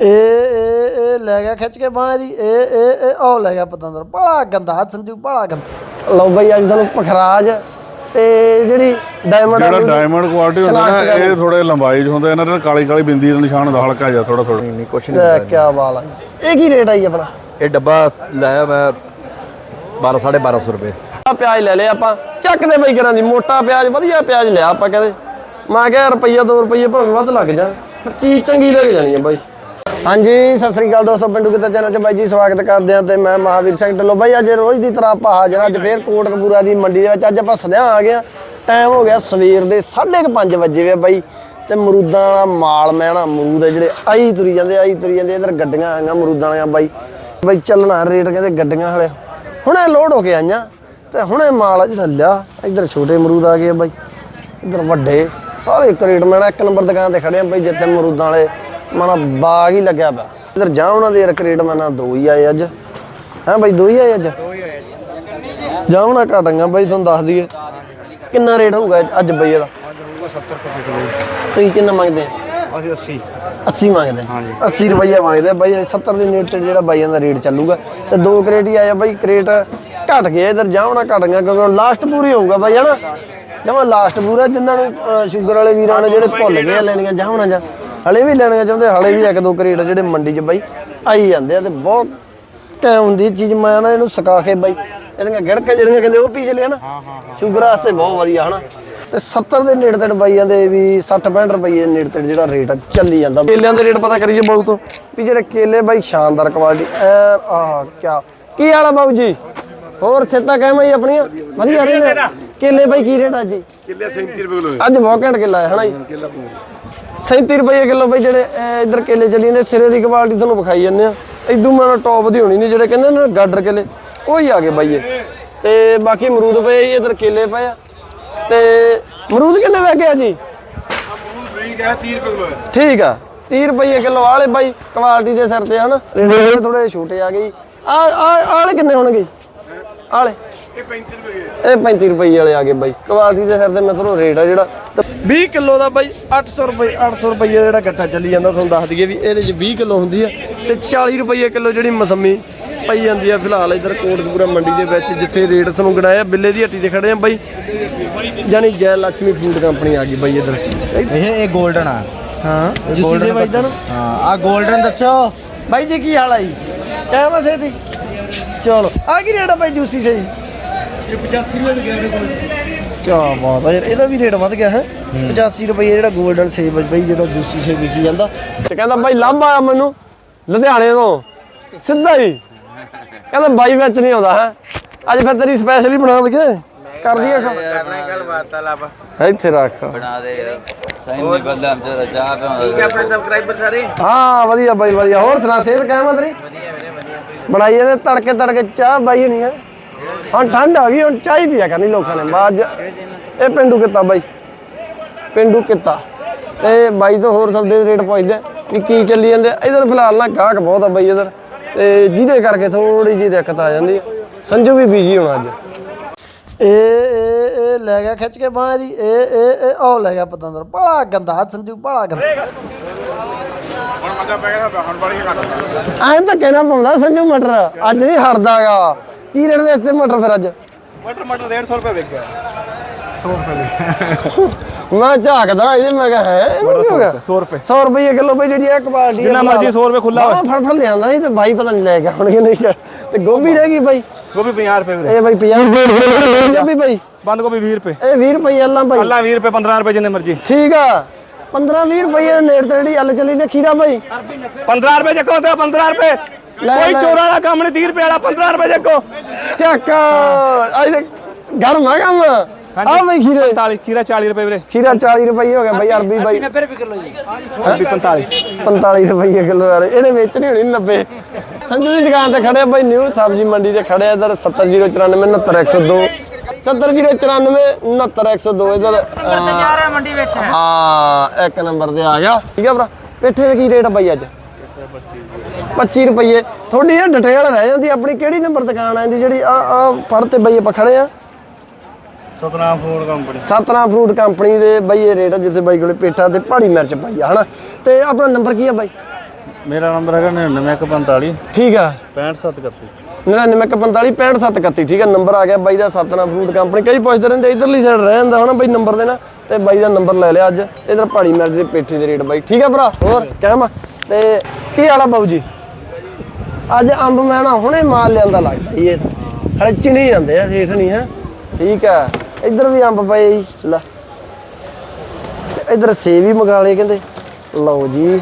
ਇਹ ਇਹ ਇਹ ਲੈ ਗਿਆ ਖਿੱਚ ਕੇ ਬਾਹ ਦੀ ਇਹ ਇਹ ਇਹ ਉਹ ਲੈ ਗਿਆ ਪਤੰਦਰ। ਬੜਾ ਗੰਦਾ ਸੰਜੂ ਬੜਾ ਗੰਦਾ। ਲਓ ਬਈ ਅੱਜ ਤੁਹਾਨੂੰ ਪਖਰਾਜ ਤੇ ਜਿਹੜੀ ਡਾਇਮੰਡ ਜਿਹੜਾ ਡਾਇਮੰਡ ਕੁਆਲਿਟੀ ਹੁੰਦਾ ਨਾ ਇਹ ਥੋੜੇ ਲੰਬਾਈ 'ਚ ਹੁੰਦਾ ਇਹਨਾਂ ਦੇ ਕਾਲੀ ਕਾਲੀ ਬਿੰਦੀ ਦਾ ਨਿਸ਼ਾਨ ਹੁੰਦਾ ਹਲਕਾ ਜਿਹਾ ਥੋੜਾ ਥੋੜਾ ਨਹੀਂ ਕੁਛ ਨਹੀਂ ਕੀ ਬਾਲ ਆ। ਇਹ ਕੀ ਰੇਟ ਆਈ ਆਪਣਾ? ਇਹ ਡੱਬਾ ਲਾਇਆ ਮੈਂ 12 1250 ਰੁਪਏ। ਆ ਪਿਆਜ਼ ਲੈ ਲਿਆ ਆਪਾਂ। ਚੱਕਦੇ ਬਈ ਕਰਾਂ ਦੀ ਮੋਟਾ ਪਿਆਜ਼ ਵਧੀਆ ਪਿਆਜ਼ ਲਿਆ ਆਪਾਂ ਕਹਿੰਦੇ। ਮੈਂ ਕਿਹਾ ਰੁਪਈਆ 2 ਰੁਪਈਏ ਭਾਵੇਂ ਵੱਧ ਲੱਗ ਜਾਣ। ਪਰ ਚੀਜ਼ ਚੰਗੀ ਲੱਗ ਜਾਣੀ ਆ ਬਾਈ। ਹਾਂਜੀ, ਸਤਿ ਸ੍ਰੀ ਅਕਾਲ ਦੋਸਤੋ, ਪਿੰਡੂ ਕਿਤੇ ਚੈਨਲ 'ਚ ਬਾਈ ਜੀ ਸਵਾਗਤ ਕਰਦੇ ਹਾਂ ਤੇ ਮੈਂ ਮਹਾਵੀਰ ਸਿੰਘ ਢਿੱਲੋਂ। ਬਾਈ, ਅੱਜ ਰੋਜ਼ ਦੀ ਤਰ੍ਹਾਂ ਆਪਾਂ ਹਾਜ਼ਰ ਹਾਂ, ਅੱਜ ਫੇਰ ਕੋਟਕਪੂਰਾ ਦੀ ਮੰਡੀ ਦੇ ਵਿੱਚ। ਅੱਜ ਆਪਾਂ ਸਦਿਆਂ ਆ ਗਏ ਹਾਂ। ਟਾਈਮ ਹੋ ਗਿਆ ਸਵੇਰ ਦੇ 5:30 ਵਜੇ ਵੇ ਬਾਈ। ਤੇ ਮਰੂਦਾਂ ਵਾਲਾ ਮਾਲ ਮੈਂ ਨਾ, ਮਰੂਦ ਆ ਜਿਹੜੇ ਆਈ ਤੁਰੀ ਜਾਂਦੇ, ਆਈ ਤੁਰੀ ਜਾਂਦੇ, ਇਧਰ ਗੱਡੀਆਂ ਆਈਆਂ ਮਰੂਦਾਂ ਵਾਲੀਆਂ ਬਾਈ। ਬਾਈ, ਚੱਲਣਾ ਰੇਟ ਕਹਿੰਦੇ ਗੱਡੀਆਂ ਹਲੇ ਹੁਣੇ ਲੋਡ ਹੋ ਕੇ ਆਈਆਂ। ਤੇ ਹੁਣੇ ਮਾਲ ਆ ਜਿਹੜਾ ਲਿਆ। ਇਧਰ ਛੋਟੇ ਮਰੂਦ ਆ ਗਏ ਬਾਈ। ਇਧਰ ਵੱਡੇ। ਸਾਰੇ ਕਰੇਟ ਮੈਂ ਨਾ ਇੱਕ ਨੰਬਰ ਦੁਕਾਨ ਤੇ ਖੜੇ ਆ ਬਾਈ, ਜਿੱਥੇ ਮਰੂਦਾਂ ਵਾਲੇ ਮਾਣਾ ਬਾਗ ਹੀ ਲੱਗਿਆ ਪਿਆ। ਇਧਰ ਜਾ ਉਹਨਾਂ ਦੇ ਕਰੇਟ ਮੈਂ ਨਾ ਦੋ ਹੀ ਆਏ ਅੱਜ। ਹਾਂ ਬਈ ਦੋ ਹੀ ਆਏ ਅੱਜ? ਜਾ ਉਹਨਾਂ ਘਟਾਂਗਾ ਬਈ ਤੁਹਾਨੂੰ ਦੱਸ ਦਈਏ। ਕਿੰਨਾ ਰੇਟ ਹੋਊਗਾ ਅੱਜ ਬਈ ਇਹਦਾ? ਤੁਸੀਂ ਕਿੰਨਾ ਮੰਗਦੇ ਆ ਅਸੀਂ 80 80 ਮੰਗਦੇ ਆ 80 ਰੁਪਈਆ ਮੰਗਦੇ ਬਾਈ 70 ਦੇ ਨੇੜੇ ਜਿਹੜਾ ਬਾਈਆਂ ਦਾ ਰੇਟ ਚੱਲੂਗਾ। ਤੇ ਦੋ ਕਰੇਟ ਹੀ ਆਇਆ ਬਾਈ ਕਰੇਟ ਘਟ ਗਿਆ ਇਧਰ ਜਾਵਣਾ ਘਟ ਗਿਆ ਕਿਉਂਕਿ ਲਾਸਟ ਪੂਰੀ ਹੋਊਗਾ ਬਾਈ ਹਨਾ? ਜਮਾ ਲਾਸਟ ਪੂਰਾ ਜਿਨ੍ਹਾਂ ਨੂੰ ਸ਼ੂਗਰ ਵਾਲੇ ਵੀਰਾਂ ਨੇ ਜਿਹੜੇ ਭੁੱਲ ਗਏ ਲੈਣੀਆਂ ਜਾਵਣਾ ਜਾਂ ਹਲੇ ਵੀ ਲੈਣੀਆਂ ਚਾਹੁੰਦੇ ਹਲੇ ਵੀ ਇੱਕ ਦੋ ਕਰੇਟ ਜਿਹੜੇ ਮੰਡੀ 'ਚ ਬਾਈ ਆਈ ਜਾਂਦੇ ਆ ਤੇ ਬਹੁਤ ਟਾਈਮ ਹੁੰਦੀ ਚੀਜ਼ ਮੈਂ ਨਾ ਇਹਨੂੰ ਸੁਕਾ ਕੇ ਬਾਈ ਇਹਦੀਆਂ ਗੜਕਾਂ ਜਿਹੜੀਆਂ ਕਹਿੰਦੇ ਉਹ ਪੀ ਚਲੇ ਹਨਾ ਸ਼ੂਗਰ ਵਾਸਤੇ ਬਹੁਤ ਵਧੀਆ ਹਨਾ। ਤੇ 70 ਦੇ ਨੇੜੇ ਤੇੜ ਬਾਈਆਂ ਦੇ ਵੀ 60 65 ਰੁਪਏ ਦੇ ਨੇੜੇ ਤੇੜ ਜਿਹੜਾ ਰੇਟ ਚੱਲੀ ਜਾਂਦਾ। ਕੇਲਿਆਂ ਦੇ ਰੇਟ ਪਤਾ ਕਰੀਏ ਬਾਊ ਤੋਂ। ਵੀ ਜਿਹੜੇ ਕੇਲੇ ਬਾਈ ਸ਼ਾਨਦਾਰ ਕੁਆਲਿਟੀ ਐ ਆਹ ਕਿਆ। ਕੀ ਆ ਬਾਊ ਜੀ? ਹੋਰ ਸਿੱਧਾ ਕਹਿ ਮੈਂ ਆਪਣੀਆਂ? ਵਧੀਆ ਰਹੇ ਨੇ ਕੇਲੇ ਬਾਈ ਕੀ ਰੇਟ ਆ ਜੀ ਕਿੱਲੇ 37 ਰੁਪਏ ਕਿਲੋ ਅੱਜ ਬਹੁਤ ਘੈਂਟ ਕੇਲਾ ਹੈ ਹਨਾ ਜੀ? 37 ਰੁਪਏ ਕਿਲੋ ਬਈ ਜਿਹੜੇ ਇੱਧਰ ਕੇਲੇ ਚੱਲੀ ਜਾਂਦੇ ਸਿਰੇ ਦੀ ਕੁਆਲਿਟੀ ਤੁਹਾਨੂੰ ਵਿਖਾਈ ਜਾਂਦੇ ਆ। ਇਦੋਂ ਮੈਂ ਟੌਪ ਦੀ ਹੋਣੀ ਨਹੀਂ ਜਿਹੜੇ ਕਹਿੰਦੇ ਨੇ ਗਾਡਰ ਕੇਲੇ ਉਹ ਹੀ ਆ ਗਏ ਬਾਈ ਇਹ। ਤੇ ਬਾਕੀ ਅਮਰੂਦ ਪਏ ਜੀ ਇੱਧਰ ਕੇਲੇ ਪਏ ਆ। ਤੇ ਅਮਰੂਦ ਕਿੰਨੇ ਵੈ ਗਿਆ ਜੀ? ਠੀਕ ਹੈ 30 ਰੁਪਏ ਕਿਲੋ ਠੀਕ ਆ 30 ਰੁਪਏ ਕਿਲੋ ਵਾਲੇ ਬਾਈ ਕੁਆਲਿਟੀ ਦੇ ਸਿਰ ਤੇ ਹਨ ਥੋੜੇ ਛੋਟੇ ਆ ਗਏ ਆ ਆਲੇ ਕਿੰਨੇ ਹੋਣਗੇ ਆਲੇ ਇਹ 35 ਰੁਪਏ ਵਾਲੇ ਆ ਗਏ ਬਾਈ। ਕੁਆਲਿਟੀ ਦੇ ਸਿਰ ਤੇ ਮੈਂ ਤੁਹਾਨੂੰ ਰੇਟ ਆ ਜਿਹੜਾ 20 ਕਿਲੋ ਦਾ ਬਾਈ 800 ਰੁਪਏ 800 ਰੁਪਏ ਜਿਹੜਾ ਗੱਟਾ ਚੱਲੀ ਜਾਂਦਾ ਤੁਹਾਨੂੰ ਦੱਸ ਦਈਏ ਵੀ ਇਹਦੇ ਚ 20 ਕਿਲੋ ਹੁੰਦੀ ਆ ਤੇ 40 ਰੁਪਏ ਕਿਲੋ ਜਿਹੜੀ ਮਸੰਮੀ ਪਈ ਜਾਂਦੀ ਆ ਫਿਲਹਾਲ ਇਧਰ ਕੋਟਪੂਰਾ ਮੰਡੀ ਦੇ ਵਿੱਚ ਜਿੱਥੇ ਰੇਟ ਤੁਹਾਨੂੰ ਗਣਾਇਆ ਬਿੱਲੇ ਦੀ ਹੱਟੀ ਤੇ ਖੜੇ ਆ ਬਾਈ। ਜਾਨੀ ਜੈ ਲక్ష్ਮੀ ਫੂਡ ਕੰਪਨੀ ਆ ਗਈ ਬਾਈ ਇਧਰ। ਇਹ ਇਹ 골ਡਨ ਆ। ਹਾਂ ਜੁਸੀ ਦੇ ਬਾਈ ਦਾ ਹਾਂ ਆ 골ਡਨ ਦੱਸੋ। ਬਾਈ ਜੀ ਕੀ ਹਾਲ ਆ ਕਹਿ ਵਸੇ ਦੀ ਚਲੋ ਆ ਕੀ ਰੇਟ ਆ ਬਾਈ ਜੂਸੀ ਸੇ ਕਿਆ ਬਾਤ ਆ ਯਾਰ ਇਹਦਾ ਵੀ ਰੇਟ ਵੱਧ ਗਿਆ ਹੈ। 85 ਰੁਪਏ ਜਿਹੜਾ 골ਡਨ ਸੇਬ ਬਈ ਜਿਹੜਾ ਜੂਸੀ ਸੇ ਵਿਕੀ ਜਾਂਦਾ। ਤੇ ਕਹਿੰਦਾ ਬਾਈ ਲੱਭ ਆਇਆ ਮੈਨੂੰ ਲੁਧਿਆਣੇ ਤੋਂ। ਸਿੱਧਾ ਹੀ। ਕਹਿੰਦਾ ਬਾਈ ਵਿੱਚ ਨਹੀਂ ਆਉਂਦਾ ਹੈ। ਅੱਜ ਫਿਰ ਤੇਰੀ ਸਪੈਸ਼ਲੀ ਬਣਾ ਦਈਏ। ਕਰ ਦਈਏ ਕਰਨਾ ਗੱਲ ਵਾਰਤਾਲਾਪ। ਇੱਥੇ ਰੱਖ। ਬਣਾ ਦੇ। ਸਹੀ ਨਹੀਂ ਹਮ ਤੇ ਚਾਹ ਪਿਆਉਂਦਾ ਠੀਕ ਹੈ ਆਪਣੇ ਸਬਸਕ੍ਰਾਈਬਰ ਸਾਰੇ। ਹਾਂ ਵਧੀਆ ਬਾਈ ਵਧੀਆ। ਹੋਰ ਸੁਣਾ ਕਾਇਮ ਆ ਤੇਰੀ? ਵਧੀਆ ਵੀਰੇ ਵਧੀਆ। ਬਣਾਈ ਇਹਦੇ ਤੜਕੇ ਤੜਕੇ ਚਾਹ ਬਾਈ ਨਹੀਂ ਹੈ। ਹੁਣ ਠੰਡ ਆ ਗਈ ਹੁਣ ਚਾਹ ਹੀ ਪੀਆ ਕਰਨੀ ਲੋਕਾਂ ਨੇ। 'ਚ। ਇਹ ਪਿੰਡੂ ਕਿੱਤਾ ਬਾਈ? ਪਿੰਡੂ ਕਿੱਤਾ। ਤੇ ਬਾਈ ਤੋਂ ਹੋਰ ਸਭ ਦੇ ਰੇਟ ਪੁੱਛਦੇ ਵੀ ਕੀ ਚੱਲੀ ਜਾਂਦੇ। ਇੱਧਰ ਫਿਲਹਾਲ ਨਾ ਗਾਹਕ ਬਹੁਤ ਆ ਬਾਈ ਇੱਧਰ। ਤੇ ਜਿਹਦੇ ਕਰਕੇ ਥੋੜੀ ਜਿਹੀ ਦਿੱਕਤ ਆ ਜਾਂਦੀ ਸੰਜੂ ਵੀ ਬੀਜੀ ਹੋਣਾ ਅੱਜ। ਇਹ ਇਹ ਇਹ ਲੈ ਗਿਆ ਖਿੱਚ ਕੇ ਬਾਹ ਦੀ ਇਹ ਇਹ ਇਹ ਉਹ ਲੈ ਗਿਆ ਪਤੰਦਰ। ਬੜਾ ਗੰਦਾ ਸੰਜੂ ਬੜਾ ਗੰਦਾ। ਹੁਣ ਮੱਝਾ ਪੈ ਗਿਆ ਹੁਣ ਬੜੀ ਘੱਟ ਐਂ ਤਾਂ ਕਹਿਣਾ ਪਾਉਂਦਾ ਸੰਜੂ ਮਟਰ ਅੱਜ ਨਹੀਂ ਹਟਦਾਗਾ ਕੀ ਰੇਟ ਵੇਚਦੇ ਮਟਰ ਫਿਰ ਅੱਜ? ਮਟਰ ਮਟਰ 150 ਰੁਪਏ ਵਿਕ ਗਿਆ। ਮੈਂ ਝਾਕਦਾ ਇਹ ਮੈਂ ਕਿਹਾ ਹੈ ਇਹਨੂੰ ਕੀ ਹੋ ਗਿਆ 100 ਰੁਪਏ 100 ਰੁਪਏ। ਕਿਲੋ ਬਈ ਜਿਹੜੀ ਇਹ ਕੁਆਲਿਟੀ ਜਿੰਨਾ ਮਰਜ਼ੀ 100 ਰੁਪਏ ਖੁੱਲਾ ਹੋਵੇ ਫੜ ਫੜ ਲਿਆਂਦਾ ਸੀ ਤੇ ਬਾਈ ਪਤਾ ਨਹੀਂ ਲੈ ਗਿਆ ਹੁਣ ਕਿ ਨਹੀਂ ਤੇ ਗੋਭੀ ਰਹਿ ਗਈ ਬਾਈ? ਗੋਭੀ 50 ਰੁਪਏ ਵੀਰੇ। ਇਹ ਬਾਈ 50 ਰੁਪਏ ਗੋਭੀ ਬਾਈ। ਬੰਦ ਗੋਭੀ 20 ਰੁਪਏ। ਇਹ 20 ਰੁਪਏ ਅੱਲਾ ਬਾਈ। ਅੱਲਾ 20 ਰੁਪਏ 15 ਰੁਪਏ ਜਿੰਨੇ ਮਰਜ਼ੀ। ਠੀਕ ਆ। 15 20 ਰੁਪਏ ਨੇੜੇ ਤੇ ਜਿਹੜੀ ਅੱਲ ਚੱਲੀ ਤੇ ਖੀਰਾ ਬਾਈ। 15 ਰੁਪਏ ਚੱਕੋ ਤੇ 15 ਰੁਪਏ। ਲੈ, ਕੋਈ ਲੈ। ਚੋਰਾਂ ਦਾ ਕੰਮ ਨਹੀਂ 30 ਰੁਪਏ ਵਾਲਾ 15 ਰੁਪਏ ਚੱਕੋ ਚੱਕ ਅੱਜ ਗਰਮ ਆ ਕੰਮ। ਆ ਬਾਈ ਖੀਰੇ। 45 ਖੀਰਾ 40 ਰੁਪਏ ਵੀਰੇ। ਖੀਰਾ 40 ਰੁਪਏ ਹੋ ਗਿਆ ਬਾਈ ਅਰਬੀ ਬਾਈ। 90 ਰੁਪਏ ਕਿਲੋ ਜੀ। ਗੋਭੀ 45 45 ਰੁਪਏ ਕਿਲੋ ਯਾਰ ਇਹਨੇ ਵੇਚਣੀ ਹੋਣੀ 90 ਸੰਜੂ ਦੀ ਦੁਕਾਨ ਤੇ ਖੜੇ ਆ ਬਾਈ ਨਿਊ ਸਬਜ਼ੀ ਮੰਡੀ ਤੇ ਖੜੇ ਆ ਇਧਰ 70094 69102 70094 69102 ਇਧਰ ਯਾਰ ਮੰਡੀ ਵਿੱਚ। ਹਾਂ ਇੱਕ ਨੰਬਰ ਤੇ ਆ ਗਿਆ। ਠੀਕ ਆ ਭਰਾ ਪੇਠੇ ਦਾ ਕੀ ਰੇਟ ਆ ਬਾਈ ਅੱਜ? 25 ਰੁਪਏ ਥੋੜੀ ਇਹ ਡਿਟੇਲ ਰਹਿ ਜਾਂਦੀ ਆਪਣੀ ਕਿਹੜੀ ਨੰਬਰ ਦੁਕਾਨ ਆਂਦੀ ਜਿਹੜੀ ਆ ਆ ਫੜ ਤੇ ਬਾਈ ਆਪਾਂ ਖੜੇ ਆ? Satnam food company. Satnam fruit company ਦੇ ਬਾਈ ਇਹ ਰੇਟ ਆ ਜਿੱਥੇ ਬਾਈ ਕੋਲੇ ਪੇਠਾ ਤੇ ਪਹਾੜੀ ਮਿਰਚ ਪਾਈ ਆ ਹਨਾ? ਤੇ ਆਪਣਾ ਨੰਬਰ ਕੀ ਆ ਬਾਈ? ਮੇਰਾ ਨੰਬਰ ਹੈਗਾ 99145 ਠੀਕ ਆ। 6531 9945 65731 ਠੀਕ ਹੈ ਨੰਬਰ ਆ ਗਿਆ ਬਾਈ ਦਾ ਸਤਨਾਮ ਫੂਡ ਕੰਪਨੀ। ਕਈ ਪੁੱਛਦੇ ਰਹਿੰਦੇ ਇਧਰਲੀ ਸਾਈਡ ਰਹਿ ਜਾਂਦਾ ਹਨਾ ਬਾਈ ਨੰਬਰ ਦੇਣਾ ਤੇ ਬਾਈ ਦਾ ਨੰਬਰ ਲੈ ਲਿਆ ਅੱਜ। ਇਧਰ ਪਹਾੜੀ ਮਿਰਚ ਦੇ ਪੇਠੀ ਦੇ ਰੇਟ ਬਾਈ। ਠੀਕ ਹੈ ਭਰਾ ਹੋਰ ਕਹਿਮਾ ਤੇ ਕੀ ਹਾਲ ਆ ਬਾਬੂ ਜੀ? ਅੱਜ ਅੰਬ ਮੈਂ ਨਾ ਹੁਣੇ ਮਾਲ ਲਿਆਂਦਾ ਲੱਗਦਾ ਜੀ ਇਹ ਤਾਂ ਹਲੇ ਚਿਣੀ ਜਾਂਦੇ ਆ ਸੇਠ ਨਹੀਂ ਹੈ। ਠੀਕ ਆ। ਇਧਰ ਵੀ ਅੰਬ ਪਏ ਜੀ ਲੈ। ਇਧਰ ਸੇਬ ਵੀ ਮੰਗਾ ਲਏ ਕਹਿੰਦੇ। ਲਓ ਜੀ।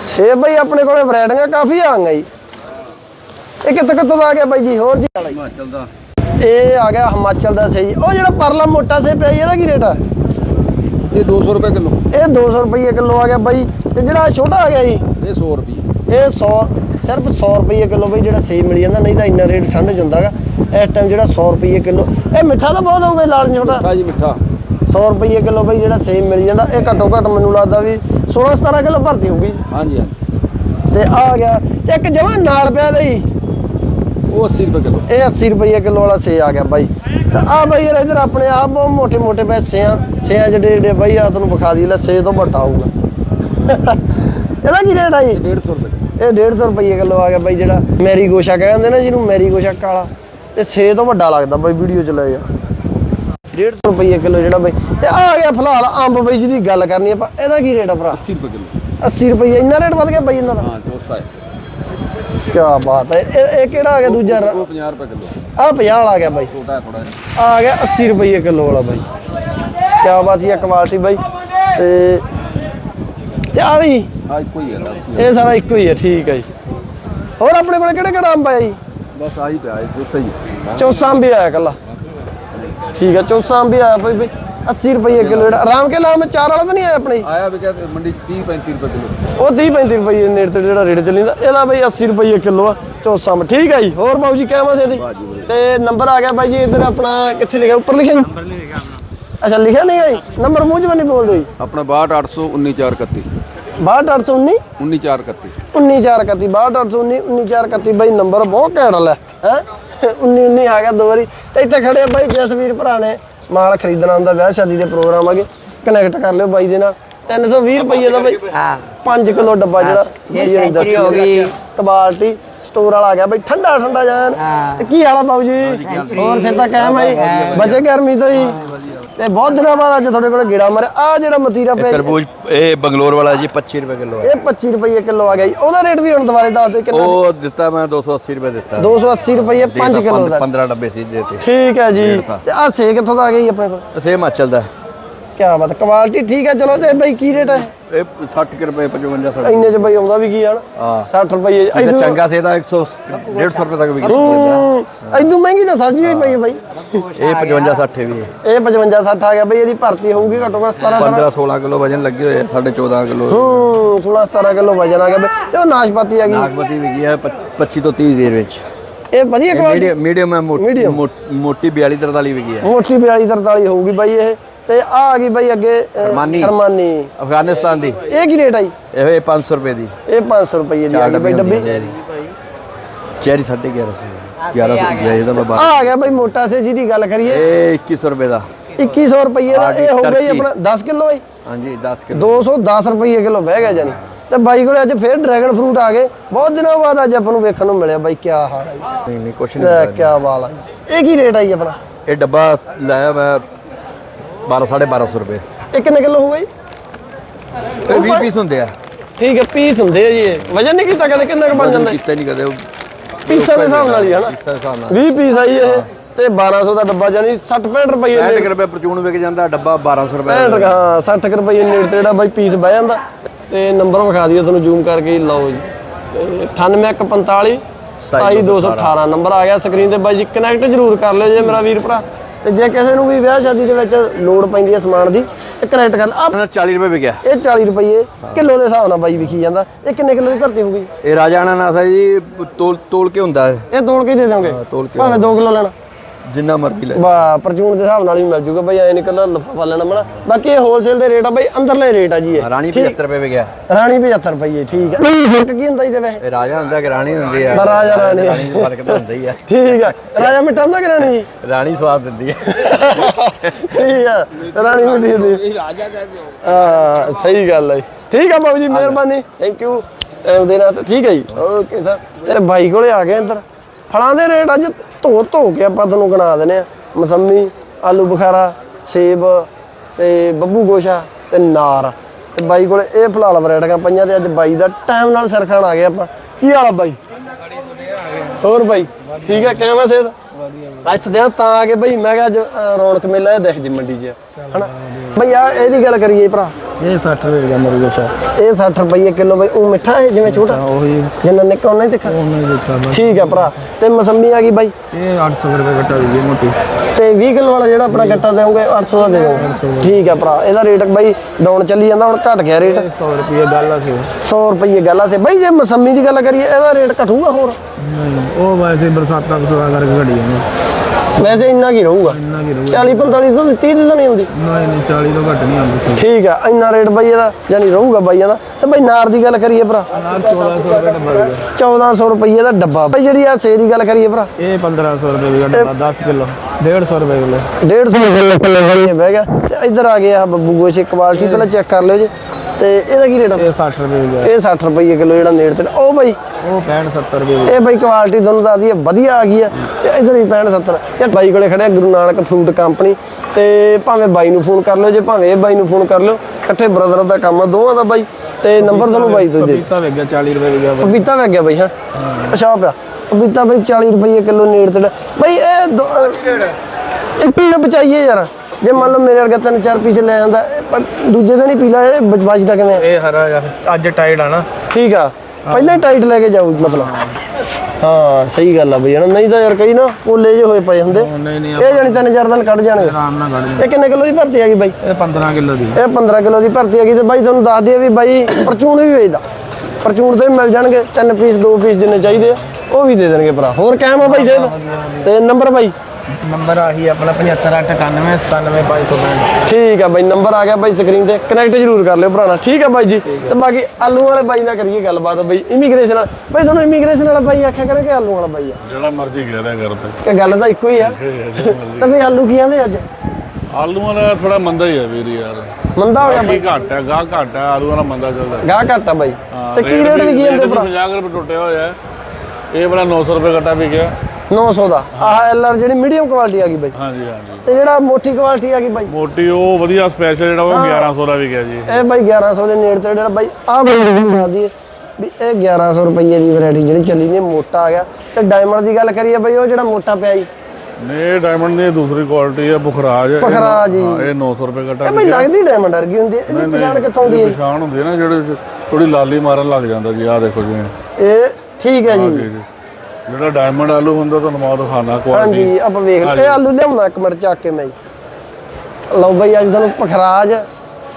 ਸੇਬ ਬਈ ਆਪਣੇ ਕੋਲੇ ਵੈਰਾਈਟੀਆਂ ਕਾਫੀ ਆ ਗਈਆਂ ਜੀ। ਇਹ ਕਿੱਥੇ ਕਿੱਥੋਂ ਦਾ ਆ ਗਿਆ ਬਾਈ ਜੀ? ਹੋਰ ਜੀ। ਹਿਮਾਚਲ ਦਾ। ਇਹ ਆ ਗਿਆ ਹਿਮਾਚਲ ਦਾ ਸਹੀ ਉਹ ਜਿਹੜਾ ਪਰਲਾ ਮੋਟਾ ਸੇ ਪਿਆ ਜੀ, ਇਹਦਾ ਕੀ ਰੇਟ ਆ? ਇਹ 200 ਰੁਪਏ ਕਿਲੋ। ਇਹ 200 ਰੁਪਏ ਕਿਲੋ ਆ ਗਿਆ ਬਾਈ। ਤੇ ਜਿਹੜਾ ਛੋਟਾ ਆ ਗਿਆ ਜੀ ਇਹ 100 ਰੁਪਏ ਇਹ 100 ਸਿਰਫ 100 ਰੁਪਏ ਕਿਲੋ ਬਈ ਜਿਹੜਾ ਸੇਬ ਮਿਲ ਜਾਂਦਾ ਨਹੀਂ ਤਾਂ ਇੰਨਾ ਰੇਟ ਠੰਡ ਚ ਹੁੰਦਾਗਾ ਇਸ ਟਾਈਮ ਜਿਹੜਾ 100 ਰੁਪਏ ਕਿਲੋ ਇਹ ਮਿੱਠਾ ਤਾਂ ਬਹੁਤ ਹੋਊਗਾ ਲਾਲ ਛੋਟਾ ਮਿੱਠਾ ਜੀ ਮਿੱਠਾ। 100 ਰੁਪਏ ਕਿਲੋ ਬਈ ਜਿਹੜਾ ਸੇਬ ਮਿਲ ਜਾਂਦਾ ਇਹ ਘੱਟੋ ਘੱਟ ਮੈਨੂੰ ਲੱਗਦਾ ਵੀ 16 17 ਕਿਲੋ ਭਰਦੀ ਹੋਊਗੀ। ਹਾਂਜੀ ਹਾਂਜੀ। ਤੇ ਆ ਗਿਆ ਇੱਕ ਜਮਾ ਨਾਲ ਪਿਆ ਦਾ ਜੀ। ਉਹ 80 ਰੁਪਏ ਕਿਲੋ। ਇਹ 80 ਰੁਪਏ ਕਿਲੋ ਵਾਲਾ ਸੇ ਆ ਗਿਆ ਬਾਈ। ਤੇ ਆ ਬਾਈ ਇਧਰ ਆਪਣੇ ਆਪ ਬਹੁਤ ਮੋਟੇ ਮੋਟੇ ਪੈਸੇ ਆ। ਸੇ ਜਿਹੜੇ ਜਿਹੜੇ ਬਾਈ ਆ ਤੁਹਾਨੂੰ ਵਿਖਾ ਦੀ ਲੈ ਸੇ ਤੋਂ ਵੱਡਾ ਆਊਗਾ ਇਹਦਾ ਕੀ ਰੇਟ ਆ ਜੀ? 150 ਰੁਪਏ। ਇਹ 150 ਰੁਪਏ ਕਿਲੋ ਆ ਗਿਆ ਬਾਈ ਜਿਹੜਾ ਮੈਰੀ ਗੋਸ਼ਾ ਕਹਿੰਦੇ ਨੇ ਜਿਹਨੂੰ ਮੈਰੀ ਗੋਸ਼ਾ ਕਾਲਾ। ਤੇ ਸੇ ਤੋਂ ਵੱਡਾ ਲੱਗਦਾ ਬਾਈ ਵੀਡੀਓ ਚ ਲੈ ਜਾ। 150 ਰੁਪਏ ਕਿਲੋ ਜਿਹੜਾ ਬਾਈ। ਤੇ ਆ ਗਿਆ ਫਿਲਹਾਲ ਅੰਬ ਬਾਈ ਜਿਹਦੀ ਗੱਲ ਕਰਨੀ ਆਪਾਂ ਇਹਦਾ ਕੀ ਰੇਟ ਆ ਭਰਾ? 80 ਰੁਪਏ ਕਿਲੋ। 80 ਰੁਪਏ ਇੰਨਾ ਰੇਟ ਵੱਧ ਗਿਆ ਬਾਈ ਇਹਨਾਂ ਦਾ? ਹਾਂ ਚੋਸਾ ਹੈ। ਕੀ ਬਾਤ ਹੈ ਇਹ ਕਿਹੜਾ ਆ ਗਿਆ ਦੂਜਾ ਉਹ 50 ਰੁਪਏ ਕਿਲੋ। ਆ 50 ਵਾਲਾ ਆ ਗਿਆ ਬਾਈ। ਛੋਟਾ ਥੋੜਾ ਆ ਗਿਆ 80 ਰੁਪਏ ਕਿਲੋ ਵਾਲਾ ਬਾਈ। ਕੀ ਬਾਤ ਹੈ ਕੁਆਲਿਟੀ ਬਾਈ। ਤੇ ਤੇ ਆ ਵੀ ਆ ਇੱਕੋ ਹੀ ਹੈ ਨਾ। ਇਹ ਸਾਰਾ ਇੱਕੋ ਹੀ ਹੈ ਠੀਕ ਹੈ ਜੀ। ਹੋਰ ਆਪਣੇ ਕੋਲ ਕਿਹੜੇ ਕਿਹੜਾ ਅੰਬ ਆਇਆ ਜੀ? ਬਸ ਆਹੀ ਪਿਆ ਹੈ ਚੋਸਾ ਹੀ। ਚੌਸਾ ਅੰਬ ਵੀ ਆਇਆ ਕੱਲਾ ਠੀਕ ਹੈ ਚੌਸਾ ਅੰਬ ਵੀ ਆਇਆ ਬਾਈ ਬਾਈ 80 ਰੁਪਏ ਕਿਲੋ ਜਿਹੜਾ। ਆਰਾਮ ਕੇ ਲਾਮ ਚਾਰ ਵਾਲਾ ਤਾਂ ਨਹੀਂ ਆਇਆ ਆਪਣੇ? ਆਇਆ ਵੀ ਕਹਿੰਦੇ ਮੰਡੀ ਚ 30 35 ਰੁਪਏ ਕਿਲੋ। ਉਹ 30 35 ਰੁਪਏ ਨੇੜੇ ਤੇ ਜਿਹੜਾ ਰੇਟ ਚੱਲੀ ਜਾਂਦਾ ਇਹਦਾ ਬਾਈ 80 ਰੁਪਏ ਕਿਲੋ ਆ ਚੌਸਾ ਅੰਬ। ਠੀਕ ਹੈ ਜੀ ਹੋਰ ਬਾਬੂ ਜੀ ਮਸੇ ਦੀ ਤੇ ਨੰਬਰ ਆ ਗਿਆ ਬਾਈ ਜੀ ਇੱਧਰ ਆਪਣਾ ਕਿੱਥੇ ਲਿਖਿਆ? ਉੱਪਰ ਲਿਖਿਆ ਨੰਬਰ ਨਹੀਂ ਲਿਖਿਆ ਅੱਛਾ ਲਿਖਿਆ ਨਹੀਂ ਹੈ? ਨੰਬਰ ਮੂੰਹ ਚ ਵੀ ਨਹੀਂ ਬੋਲਦੇ ਜੀ? ਆਪਣਾ 62819 62819 19431 19431 62819 19431 ਬਾਈ ਨੰਬਰ ਬਹੁਤ ਘੈਂਟ ਲੈ। ਹੈ? 1919 ਆ ਗਿਆ ਦੋ ਵਾਰੀ। ਤੇ ਇੱਥੇ ਖੜੇ ਆ ਬਾਈ ਜਸਵੀਰ ਭਰਾ ਨੇ। ਮਾਲ ਖਰੀਦਣਾ ਹੁੰਦਾ ਵਿਆਹ ਸ਼ਾਦੀ ਦੇ ਪ੍ਰੋਗਰਾਮ ਆਗੇ ਕਨੈਕਟ ਕਰ ਲਿਓ ਬਾਈ ਦੇ ਨਾਲ। 320 ਰੁਪਏ ਦਾ ਬਾਈ। ਹਾਂ। 5 ਕਿਲੋ ਡੱਬਾ ਜਿਹੜਾ ਬਾਈ ਨੇ ਦੱਸੀ ਹੋ ਗਈ। ਕਬਾਲਟੀ। ਸਟੋਰ ਵਾਲਾ ਆ ਗਿਆ ਬਾਈ ਠੰਡਾ ਠੰਡਾ ਜਾਨ। ਤੇ ਕੀ ਹਾਲ ਆ ਬਾਬੂ ਜੀ? ਹੋਰ ਸਿੱਧਾ ਕਾਇਮ ਹੈ ਜੀ? ਬਚੇ ਗਰਮੀ ਤੋਂ ਜੀ। ਤੇ ਬਹੁਤ ਦਿਨਾਂ ਬਾਅਦ ਅੱਜ ਤੁਹਾਡੇ ਕੋਲ ਗੇੜਾ ਮਾਰਿਆ। ਆ ਜਿਹੜਾ ਮਤੀਰਾ ਪਿਆ ਤਰਬੂਜ ਇਹ ਬੰਗਲੌਰ ਵਾਲਾ ਜੀ 25 ਰੁਪਏ ਕਿਲੋ ਹੈ ਇਹ 25 ਰੁਪਏ ਕਿਲੋ ਆ ਗਿਆ ਜੀ। ਉਹਦਾ ਰੇਟ ਵੀ ਹੁਣ ਦੁਬਾਰੇ ਦੱਸ ਦਿਓ ਕਿੰਨਾ। ਉਹ ਦਿੱਤਾ ਮੈਂ 280 ਰੁਪਏ ਦਿੱਤਾ। 280 ਰੁਪਏ 5 ਕਿਲੋ ਦਾ 15 ਡੱਬੇ ਸੀ ਦੇ ਤੇ ਠੀਕ ਹੈ ਜੀ। ਤਾਂ। ਤੇ ਆ ਸੇ ਕਿੱਥੋਂ ਦਾ ਆ ਜੀ ਆਪਣੇ ਕੋਲ? ਸੇਮ ਹਿਮਾਚਲ ਦਾ। ਕੀ ਬਾਤ ਕੁਆਲਿਟੀ ਠੀਕ ਹੈ ਚਲੋ ਤੇ ਬਈ ਕੀ ਰੇਟ ਹੈ? ਇਹ 60 ਕੁ ਰੁਪਏ 55 60 ਇੰਨੇ ਚ ਬਈ ਆਉਂਦਾ ਵੀ ਕੀ ਹਨ ਹਾਂ। 60 ਰੁਪਏ ਇਹ ਚੰਗਾ ਸੇ ਦਾ 100 150 ਰੁਪਏ ਤੱਕ ਵਿਕ ਜਾਂਦਾ। ਇਦੋਂ ਮਹਿੰਗੀ ਤਾਂ ਸਬਜ਼ੀ ਹੋਈ ਪਈ ਹੈ ਬਾਈ। ਇਹ 55 60 ਵੀ ਹੈ ਇਹ 55 60 ਆ ਗਿਆ ਬਈ ਇਹਦੀ ਭਰਤੀ ਹੋਊਗੀ ਘੱਟੋ ਘੱਟ 17 15 16 ਕਿਲੋ ਵਜਨ ਲੱਗੇ ਹੋਏ 14.5 ਕਿਲੋ। ਹੂੰ 16 17 ਕਿਲੋ ਵਜਨ ਆ ਗਿਆ ਬਈ। ਤੇ ਉਹ ਨਾਸ਼ਪਾਤੀ ਆ ਗਈ। ਨਾਗਪਤੀ ਵਿਕੀ ਹੈ 25 ਤੋਂ 30 ਦੇਰ ਵਿੱਚ। ਇਹ ਵਧੀਆ ਕੁਆਲਿਟੀ ਮੀਡੀਅਮ ਹੈ ਮੋਟੀ 42 43 ਵਿਕੀ ਹੈ ਮੋਟੀ 42 43 ਹੋਊਗੀ ਬਾਈ ਇਹ। ਤੇ ਆ ਆ ਗਈ ਬਾਈ ਅੱਗੇ। ਖਰਮਾਨੀ ਅਫਗਾਨਿਸਤਾਨ ਦੀ। ਇਹ ਕੀ ਰੇਟ ਆ ਜੀ? ਇਹ 500 ਰੁਪਏ ਦੀ। ਇਹ 500 ਰੁਪਏ ਦੀ ਆ ਗਈ ਬਾਈ ਡੱਬੀ। ਚੈਰੀ 1150 ਸੀ। 1100 ਰੁਪਏ ਦਾ ਮੈਂ ਆ ਬਾਹਰ ਆ ਗਿਆ ਬਾਈ ਮੋਟਾ ਸੇ ਜਿਹਦੀ ਗੱਲ ਕਰੀਏ। ਇਹ 2100 ਰੁਪਏ ਦਾ। 2100 ਰੁਪਏ ਦਾ ਇਹ ਹੋ ਗਿਆ। ਆਪਣਾ 10 ਕਿਲੋ ਹੈ ਹਾਂਜੀ 10 ਕਿਲੋ। 210 ਰੁਪਏ ਕਿਲੋ ਬਹਿ ਗਿਆ ਜਾਨੀ। ਤੇ ਬਾਈ ਕੋਲੇ ਅੱਜ ਫੇਰ ਡਰੈਗਨ ਫਰੂਟ ਆ ਗਏ। ਬਹੁਤ ਦਿਨਾਂ ਬਾਅਦ ਅੱਜ ਆਪਾਂ ਨੂੰ ਵੇਖਣ ਨੂੰ ਮਿਲਿਆ ਬਾਈ ਕੀ ਹਾਲ ਹੈ ਨਹੀਂ ਨਹੀਂ ਕੁਛ ਨਹੀਂ ਕੀ ਬਾਲ। ਇਹ ਕੀ ਰੇਟ ਜੀ ਆਪਣਾ? ਇਹ ਡੱਬਾ ਲਾਇਆ ਮੈਂ 12 1250 ਰੁਪਏ। ਇਹ ਕਿੰਨੇ ਕਿਲੋ ਹੋਊਗਾ ਜੀ? ਇਹ 20 ਪੀਸ ਹੁੰਦੇ ਆ। ਠੀਕ ਹੈ ਪੀਸ ਹੁੰਦੇ ਆ ਜੀ ਇਹ। ਵਜਨ ਨਹੀਂ ਕੀਤਾ ਕਦੇ ਕਿੰਨਾ ਕੁ ਬਣ ਜਾਂਦਾ? ਕੀਤਾ ਨਹੀਂ ਕਦੇ ਪੀਸਾਂ ਦੇ ਹਿਸਾਬ ਨਾਲ ਹੀ ਹੈ ਨਾ। ਪੀਸਾਂ ਦੇ ਹਿਸਾਬ ਨਾਲ। 20 ਪੀਸ ਆਈ ਇਹ। ਤੇ 1200 ਦਾ ਡੱਬਾ ਜਾਨੀ 60 65 ਰੁਪਏ 65 ਰੁਪਏ ਪਰਚੂਨ ਵਿਕ ਜਾਂਦਾ ਡੱਬਾ 1200 ਰੁਪਏ 65 ਹਾਂ 60 ਕੁ ਰੁਪਏ ਨੇੜੇ ਤੇ ਜਿਹੜਾ ਬਾਈ ਪੀਸ ਬਹਿ ਜਾਂਦਾ। ਤੇ ਨੰਬਰ ਵਿਖਾ ਦਿਓ ਤੁਹਾਨੂੰ ਜ਼ੂਮ ਕਰਕੇ ਲਓ ਜੀ। ਤੇ 98145 27218 ਨੰਬਰ ਆ ਗਿਆ ਸਕਰੀਨ ਤੇ ਬਾਈ ਜੀ ਕਨੈਕਟ ਜ਼ਰੂਰ ਕਰ ਲਿਓ ਜੇ ਮੇਰਾ ਵੀਰ ਭਰਾ। ਤੇ ਜੇ ਕਿਸੇ ਨੂੰ ਵੀ ਵਿਆਹ ਸ਼ਾਦੀ ਦੇ ਵਿੱਚ ਲੋੜ ਪੈਂਦੀ ਹੈ ਸਮਾਨ ਦੀ ਤੇ ਕਨੈਕਟ ਕਰ ਆ 40 ਰੁਪਏ ਵਿਕਿਆ। ਇਹ 40 ਰੁਪਏ ਕਿਲੋ ਦੇ ਹਿਸਾਬ ਨਾਲ ਬਾਈ ਵਿਖੀ ਜਾਂਦਾ। ਇਹ ਕਿੰਨੇ ਕਿਲੋ ਦੀ ਭਰਤੀ ਹੋਊਗੀ? ਇਹ ਰਾਜਾ ਅਨਾਨਾਸ ਹੈ ਜੀ ਤੋਲ ਤੋਲ ਕੇ ਹੁੰਦਾ ਹੈ। ਇਹ ਤੋਲ ਕੇ ਦੇ ਦੋਗੇ। ਤੋਲ ਕੇ ਭਾਵੇਂ 2 ਕਿਲੋ ਲੈਣਾ। ਜਿੰਨਾ ਮਰਜ਼ੀ ਲੈ ਵਾ ਪਰਚੂਨ ਦੇ ਹਿਸਾਬ ਨਾਲ ਵੀ ਮਿਲ ਜੂਗਾ ਬਾਈ ਐ ਨਹੀਂ ਕੱਲਾ ਲਫਾਫਾ ਲੈਣਾ ਮਣਾ ਬਾਕੀ ਇਹ ਹੋਲਸੇਲ ਦੇ ਰੇਟ ਆ ਬਾਈ ਅੰਦਰਲੇ ਰੇਟ ਆ ਜੀ ਇਹ। ਰਾਣੀ ਠੀਕ- 75 ਰੁਪਏ ਵਿਕਿਆ। ਰਾਣੀ 75 ਰੁਪਏ ਠੀਕ ਆ। ਫ਼ਰਕ ਕੀ ਹੁੰਦਾ ਇਹਦੇ ਵੈਸੇ? ਰਾਜਾ ਹੁੰਦਾ ਕਿ ਰਾਣੀ ਹੁੰਦੀ ਆ? ਰਾਜਾ ਰਾਣੀ। ਰਾਣੀ ਦਾ ਫ਼ਰਕ ਤਾਂ ਹੁੰਦਾ ਹੀ ਆ। ਠੀਕ ਆ। ਰਾਜਾ ਮਿੱਠਾ ਹੁੰਦਾ ਕਿ ਰਾਣੀ? ਜੀ ਰਾਣੀ ਸਵਾਦ ਦਿੰਦੀ ਆ। ਠੀਕ ਆ। ਰਾਣੀ ਮਿੱਠੀ ਹੁੰਦੀ ਰਾਜਾ ਹਾਂ ਸਹੀ ਗੱਲ ਹੈ ਠੀਕ ਆ ਬਾਬੂ ਜੀ ਮਿਹਰਬਾਨੀ। ਥੈਂਕ ਯੂ ਟਾਈਮ ਦੇ ਨਾਲ ਠੀਕ ਹੈ ਜੀ। ਓਕੇ ਸਰ ਤੇ ਬਾਈ ਕੋਲੇ ਆ ਗਏ ਅੰਦਰ। ਫਲਾਂ ਦੇ ਰੇਟ ਅੱਜ ਧੋ ਧੋ ਕੇ ਆਪਾਂ ਤੁਹਾਨੂੰ ਗਿਣਾ ਦਿੰਦੇ ਆ ਮਸੰਮੀ, ਆਲੂ ਬੁਖਾਰਾ, ਸੇਬ ਤੇ ਬੱਬੂ ਗੋਸ਼ਾ ਤੇ ਨਾਰ। ਤੇ ਬਾਈ ਕੋਲ ਇਹ ਫਲਾਲ ਵਰੈਟੀਆਂ ਪਈਆਂ ਤੇ ਅੱਜ ਬਾਈ ਦਾ ਟਾਈਮ ਨਾਲ ਸਿਰ ਖਾਣ ਆ ਗਏ ਆਪਾਂ। ਕੀ ਹਾਲ ਆ ਬਾਈ? ਹੋਰ ਬਾਈ, ਠੀਕ ਹੈ ਕਿਵੇਂ ਸੇਧ ਅੱਜ ਸਦਿਆਂ ਤਾਂ ਆ ਕੇ ਬਈ, ਮੈਂ ਕਿਹਾ ਅੱਜ ਰੌਣਕ ਮੇਲਾ ਦੇਖ ਜੀ ਮੰਡੀ 'ਚ। ਹਨਾ? ਬਈ ਆ, ਇਹਦੀ ਗੱਲ ਕਰੀਏ ਭਰਾ। ਇਹ 60 ਰੁਪਏ ਦਾ ਮੇਰੇ ਕੋਲ ਇਹ 60 ਰੁਪਏ ਕਿਲੋ ਬਈ ਉਹ ਮਿੱਠਾ ਹੈ ਜਿਵੇਂ ਛੋਟਾ? ਉਹੀ। ਜਿੰਨਾ ਨਿੱਕਾ ਉਹਨਾਂ ਹੀ ਤਿੱਖਾ ਉਹਨੇ ਦੇਖਿਆ ਮੈਂ ਠੀਕ ਆ ਭਰਾ ਤੇ ਮਸੰਮੀ ਆ ਗਈ ਬਾਈ? ਇਹ 800 ਰੁਪਏ ਘਟਾ ਦੀ ਮੋਟੀ। ਤੇ 20 ਕਿਲੋ ਵਾਲਾ ਜਿਹੜਾ ਆਪਣਾ ਗੱਟਾ ਦੇਵੋਗੇ 800 ਦਾ ਦੇ ਦੋਗੇ ਠੀਕ ਆ ਭਰਾ ਇਹਦਾ ਰੇਟ ਬਾਈ ਡਾਊਨ ਚੱਲੀ ਜਾਂਦਾ ਹੁਣ ਘਟ ਗਿਆ ਰੇਟ। 100 ਰੁਪਏ ਗੱਲ ਸੀ 100 ਰੁਪਏ ਗੱਲ ਸੇ ਬਾਈ ਜੇ ਮਸੰਮੀ ਦੀ ਗੱਲ ਕਰੀਏ ਇਹਦਾ ਰੇਟ ਘਟੂਗਾ ਹੋਰ? ਨਹੀਂ ਉਹ ਵੈਸੇ ਬਰਸਾਤਾਂ ਕਸੂਆ ਕਰਕੇ ਘਟੀ ਜਾਂਦੀ। ਵੈਸੇ ਇੰਨਾ ਕੀ ਰਹੂਗਾ? ਇੰਨਾ ਕੀ ਰਹੂ 40 45 ਤੋਂ 30 ਦੀ ਤਾਂ ਨਹੀਂ ਹੁੰਦੀ ਨਹੀਂ ਨਹੀਂ 40 ਤੋਂ ਘੱਟ ਨਹੀਂ ਆਉਂਦੀ। ਠੀਕ ਆ ਇੰਨਾ ਰੇਟ ਬਾਈ ਇਹਦਾ ਯਾਨੀ ਰਹੂਗਾ ਬਾਈਆਂ ਦਾ ਤੇ ਬਾਈ ਨਾਰ ਦੀ ਗੱਲ ਕਰੀਏ ਭਰਾ। ਨਾਲ 1400 ਰੁਪਏ ਗਿਆ 1400 ਰੁਪਏ ਦਾ ਡੱਬਾ। ਬਾਈ ਜਿਹੜੀ ਆ ਸੇ ਦੀ ਗੱਲ ਕਰੀਏ ਭਰਾ। ਇਹ 1500 ਰੁਪਏ ਦੀ ਘਟਾ 10 ਕਿਲੋ। 150 ਰੁਪਏ ਕਿਲੋ। 150 ਰੁਪਏ ਕਿਲੋ ਬਹਿ ਗਿਆ। ਤੇ ਇੱਧਰ ਆ ਗਿਆ ਬੱਬੂ ਗੋਸ਼ੇ ਕੁਆਲਿਟੀ ਪਹਿਲਾਂ ਚੈੱਕ ਕਰ ਲਿਓ ਜੀ। ਤੇ ਇਹਦਾ ਕੀ ਰੇਟ ਆ? ਇਹ 60 ਰੁਪਏ ਦੀ ਇਹ 60 ਰੁਪਏ ਕਿਲੋ ਜਿਹੜਾ ਨੇੜ ਤੇ ਉਹ ਬਾਈ ਉਹ 65 70 ਰੁਪਏ ਇਹ ਬਾਈ ਕੁਆਲਿਟੀ ਤੁਹਾਨੂੰ ਦੱਸਦੀ ਹੈ ਵਧੀਆ ਆ ਗਈ ਆ। ਤੇ ਇਧਰ ਹੀ 65 70 ਤੇ ਬਾਈ ਕੋਲੇ ਖੜਿਆ ਗੁਰੂ ਨਾਨਕ ਫਰੂਟ ਕੰਪਨੀ ਤੇ ਭਾਵੇਂ ਬਾਈ ਨੂੰ ਫੋਨ ਕਰ ਲਿਓ ਜੇ ਭਾਵੇਂ ਇਹ ਬਾਈ ਨੂੰ ਫੋਨ ਕਰ ਲਿਓ। ਇਕੱਠੇ ਬ੍ਰਦਰ ਦਾ ਕੰਮ ਆ ਦੋਵਾਂ ਦਾ ਬਾਈ। ਤੇ ਨੰਬਰ ਤੁਹਾਨੂੰ ਬਾਈ ਤੋਂ ਦੇ। ਪਪੀਤਾ ਵੇਚ ਗਿਆ 40 ਰੁਪਏ ਦੀ ਗਿਆ ਪਪੀਤਾ ਵੇਚ ਗਿਆ ਬਾਈ ਹਾਂ। ਅੱਛਾ ਪਿਆ। ਪਪੀਤਾ ਬਾਈ 40 ਰੁਪਏ ਕਿਲੋ ਨੇੜ ਤੇ ਬਾਈ ਇਹ ਇੱਕ ਪੀਣਾ ਬਚਾਈਏ ਯਾਰ। ਜੇ ਮੰਨ ਲਓ ਮੇਰੇ ਵਰਗਾ ਤਿੰਨ ਚਾਰ ਪੀਸ ਲੈ ਜਾਂਦਾ ਦੂਜੇ ਦਿਨ ਹੀ ਪੀ ਲਾ ਇਹ ਬਚਦਾ ਕਿਵੇਂ ਇਹ ਹਰਾ ਯਾਰ ਅੱਜ ਟਾਈਡ ਆ ਨਾ। ਠੀਕ ਆ। ਪਹਿਲਾਂ ਹੀ ਟਾਈਟ ਲੈ ਕੇ ਜਾਊ ਮਤਲਬ। ਹਾਂ ਸਹੀ ਗੱਲ ਆ ਬਈ ਹਨਾ? ਨਹੀਂ ਤਾਂ ਯਾਰ ਕਈ ਨਾ ਪੋਲੇ ਜੇ ਹੋਏ ਪਏ ਹੁੰਦੇ। ਨਹੀਂ ਨਹੀਂ ਇਹ ਜਾਨੀ ਤਿੰਨ ਚਾਰ ਦਿਨ ਕੱਢ ਜਾਣਗੇ। ਆਰਾਮ ਨਾਲ ਕੱਢ ਜਾਂਦੇ ਇਹ ਕਿੰਨੇ ਕਿਲੋ ਦੀ ਭਰਤੀ ਹੈਗੀ ਬਾਈ? ਇਹ 15 ਕਿਲੋ ਦੀ। ਇਹ 15 ਕਿਲੋ ਦੀ ਭਰਤੀ ਹੈਗੀ ਤੇ ਬਾਈ ਤੁਹਾਨੂੰ ਦੱਸ ਦਈਏ ਵੀ ਬਾਈ ਪਰਚੂਨ ਵੀ ਵੇਚਦਾ। ਪਰਚੂਨ ਤੇ ਵੀ ਮਿਲ ਜਾਣਗੇ ਤਿੰਨ ਪੀਸ ਦੋ ਪੀਸ ਜਿੰਨੇ ਚਾਹੀਦੇ ਆ ਉਹ ਵੀ ਦੇ ਦੇਣਗੇ ਭਰਾ। ਹੋਰ ਕਾਇਮ ਆ ਬਾਈ ਸੇਧ? ਤੇ ਨੰਬਰ ਬਾਈ? ਨੰਬਰ ਆਹੀ ਆਪਣਾ 7598 97565 ਠੀਕ ਆ ਬਾਈ ਨੰਬਰ ਆ ਗਿਆ ਬਾਈ ਸਕਰੀਨ ਤੇ। ਕਨੈਕਟ ਜ਼ਰੂਰ ਕਰ ਲਿਓ ਭਰਾਣਾ। ਠੀਕ ਆ ਬਾਈ ਜੀ। ਤੇ ਬਾਕੀ ਆਲੂ ਵਾਲੇ ਬਾਈ ਨਾਲ ਕਰੀਏ ਗੱਲਬਾਤ ਬਾਈ ਇਮੀਗ੍ਰੇਸ਼ਨ ਵਾਲਾ। ਬਾਈ ਤੁਹਾਨੂੰ ਇਮੀਗ੍ਰੇਸ਼ਨ ਵਾਲਾ ਬਾਈ ਆਖਿਆ ਕਰੇ ਕਿ ਆਲੂ ਵਾਲਾ ਬਾਈ ਆ? ਜਿਹੜਾ ਮਰਜ਼ੀ ਕਹਿ ਰਿਹਾ ਕਰ ਤੇ। ਕਿ ਗੱਲ ਤਾਂ ਇੱਕੋ ਹੀ ਆ। ਤਾਂ ਵੀ ਆਲੂ ਕੀ ਆਂਦੇ ਅੱਜ? ਆਲੂਆਂ ਦਾ ਥੋੜਾ ਮੰਦਾ ਹੀ ਹੈ ਵੀਰ ਯਾਰ। ਮੰਦਾ ਹੋ ਗਿਆ ਕੀ ਘੱਟ ਹੈ ਗਾਹ ਘੱਟ ਹੈ ਆਲੂਆਂ ਦਾ ਮੰਦਾ ਚੱਲਦਾ। ਗਾਹ ਘੱਟ ਆ ਬਾਈ। ਤੇ ਕੀ ਰੇਟ ਵਿਕੀ ਜਾਂਦੇ ਭਰਾ? 50 ਰੁਪਏ ਟੁੱਟਿਆ ਹੋਇਆ। ਇਹ ਵਾਲਾ 900 ਰੁਪਏ ਕੱਟਾ ਵੀ ਗਿਆ। 900 ਦਾ। ਆਹ ਐਲਆਰ ਜਿਹੜੀ ਮੀਡੀਅਮ ਕੁਆਲਿਟੀ ਆ ਗਈ ਬਾਈ। ਹਾਂਜੀ ਹਾਂਜੀ। ਤੇ ਜਿਹੜਾ ਮੋਟੀ ਕੁਆਲਿਟੀ ਆ ਗਈ ਬਾਈ। ਮੋਟੀ ਉਹ ਵਧੀਆ ਸਪੈਸ਼ਲ ਜਿਹੜਾ ਉਹ 1100 ਦਾ ਵੀ ਗਿਆ ਜੀ। ਇਹ ਬਾਈ 1100 ਦੇ ਨੇੜੇ ਤੇ ਜਿਹੜਾ ਬਾਈ ਆਹ ਬਾਈ ਬਣਾ ਦਈਏ ਵੀ ਇਹ 1100 ਰੁਪਏ ਦੀ ਵੈਰਾਈਟੀ ਜਿਹੜੀ ਚੱਲੀ ਨੇ ਮੋਟਾ ਆ ਗਿਆ। ਤੇ ਡਾਇਮੰਡ ਦੀ ਗੱਲ ਕਰੀਏ ਬਾਈ ਉਹ ਜਿਹੜਾ ਮੋਟਾ ਪਿਆ ਜੀ। ਨੇ ਡਾਇਮੰਡ ਦੀ ਦੂਸਰੀ ਕੁਆਲਿਟੀ ਹੈ ਬੁਖਰਾਜ ਹੈ। ਬੁਖਰਾਜ ਜੀ। ਇਹ 900 ਰੁਪਏ ਕੱਟਾ ਇਹ ਬਾਈ ਲੱਗਦੀ ਡਾਇਮੰਡ ਵਰਗੀ ਹੁੰਦੀ ਹੈ ਇਹਦੀ ਪਛਾਣ ਕਿੱਥੋਂ ਹੁੰਦੀ ਹੈ ਜੀ? ਪਛਾਣ ਹੁੰਦੀ ਹੈ ਨਾ ਜਿਹੜੇ ਥੋੜੀ ਲਾਲੀ ਮਾਰਨ ਲੱਗ ਜਾਂਦਾ ਜੀ ਆਹ ਦੇਖੋ ਜਿਵੇਂ ਇਹ ਠੀਕ ਹੈ ਜੀ, ਜੀ ਜੀ। ਜਿਹੜਾ ਡਾਇਮੰਡ ਆਲੂ ਹੁੰਦਾ ਤੁਹਾਨੂੰ ਮੈਂ ਦਿਖਾਣਾ ਕੁਆਲਿਟੀ। ਹਾਂਜੀ ਆਪਾਂ ਵੇਖ ਲਏ ਇਹ ਆਲੂ ਲਿਆਉਣਾ ਇੱਕ ਮਿੰਟ ਚੱਕ ਕੇ ਮੈਂ ਜੀ। ਲਓ ਬਾਈ ਅੱਜ ਤੁਹਾਨੂੰ ਪਖਰਾਜ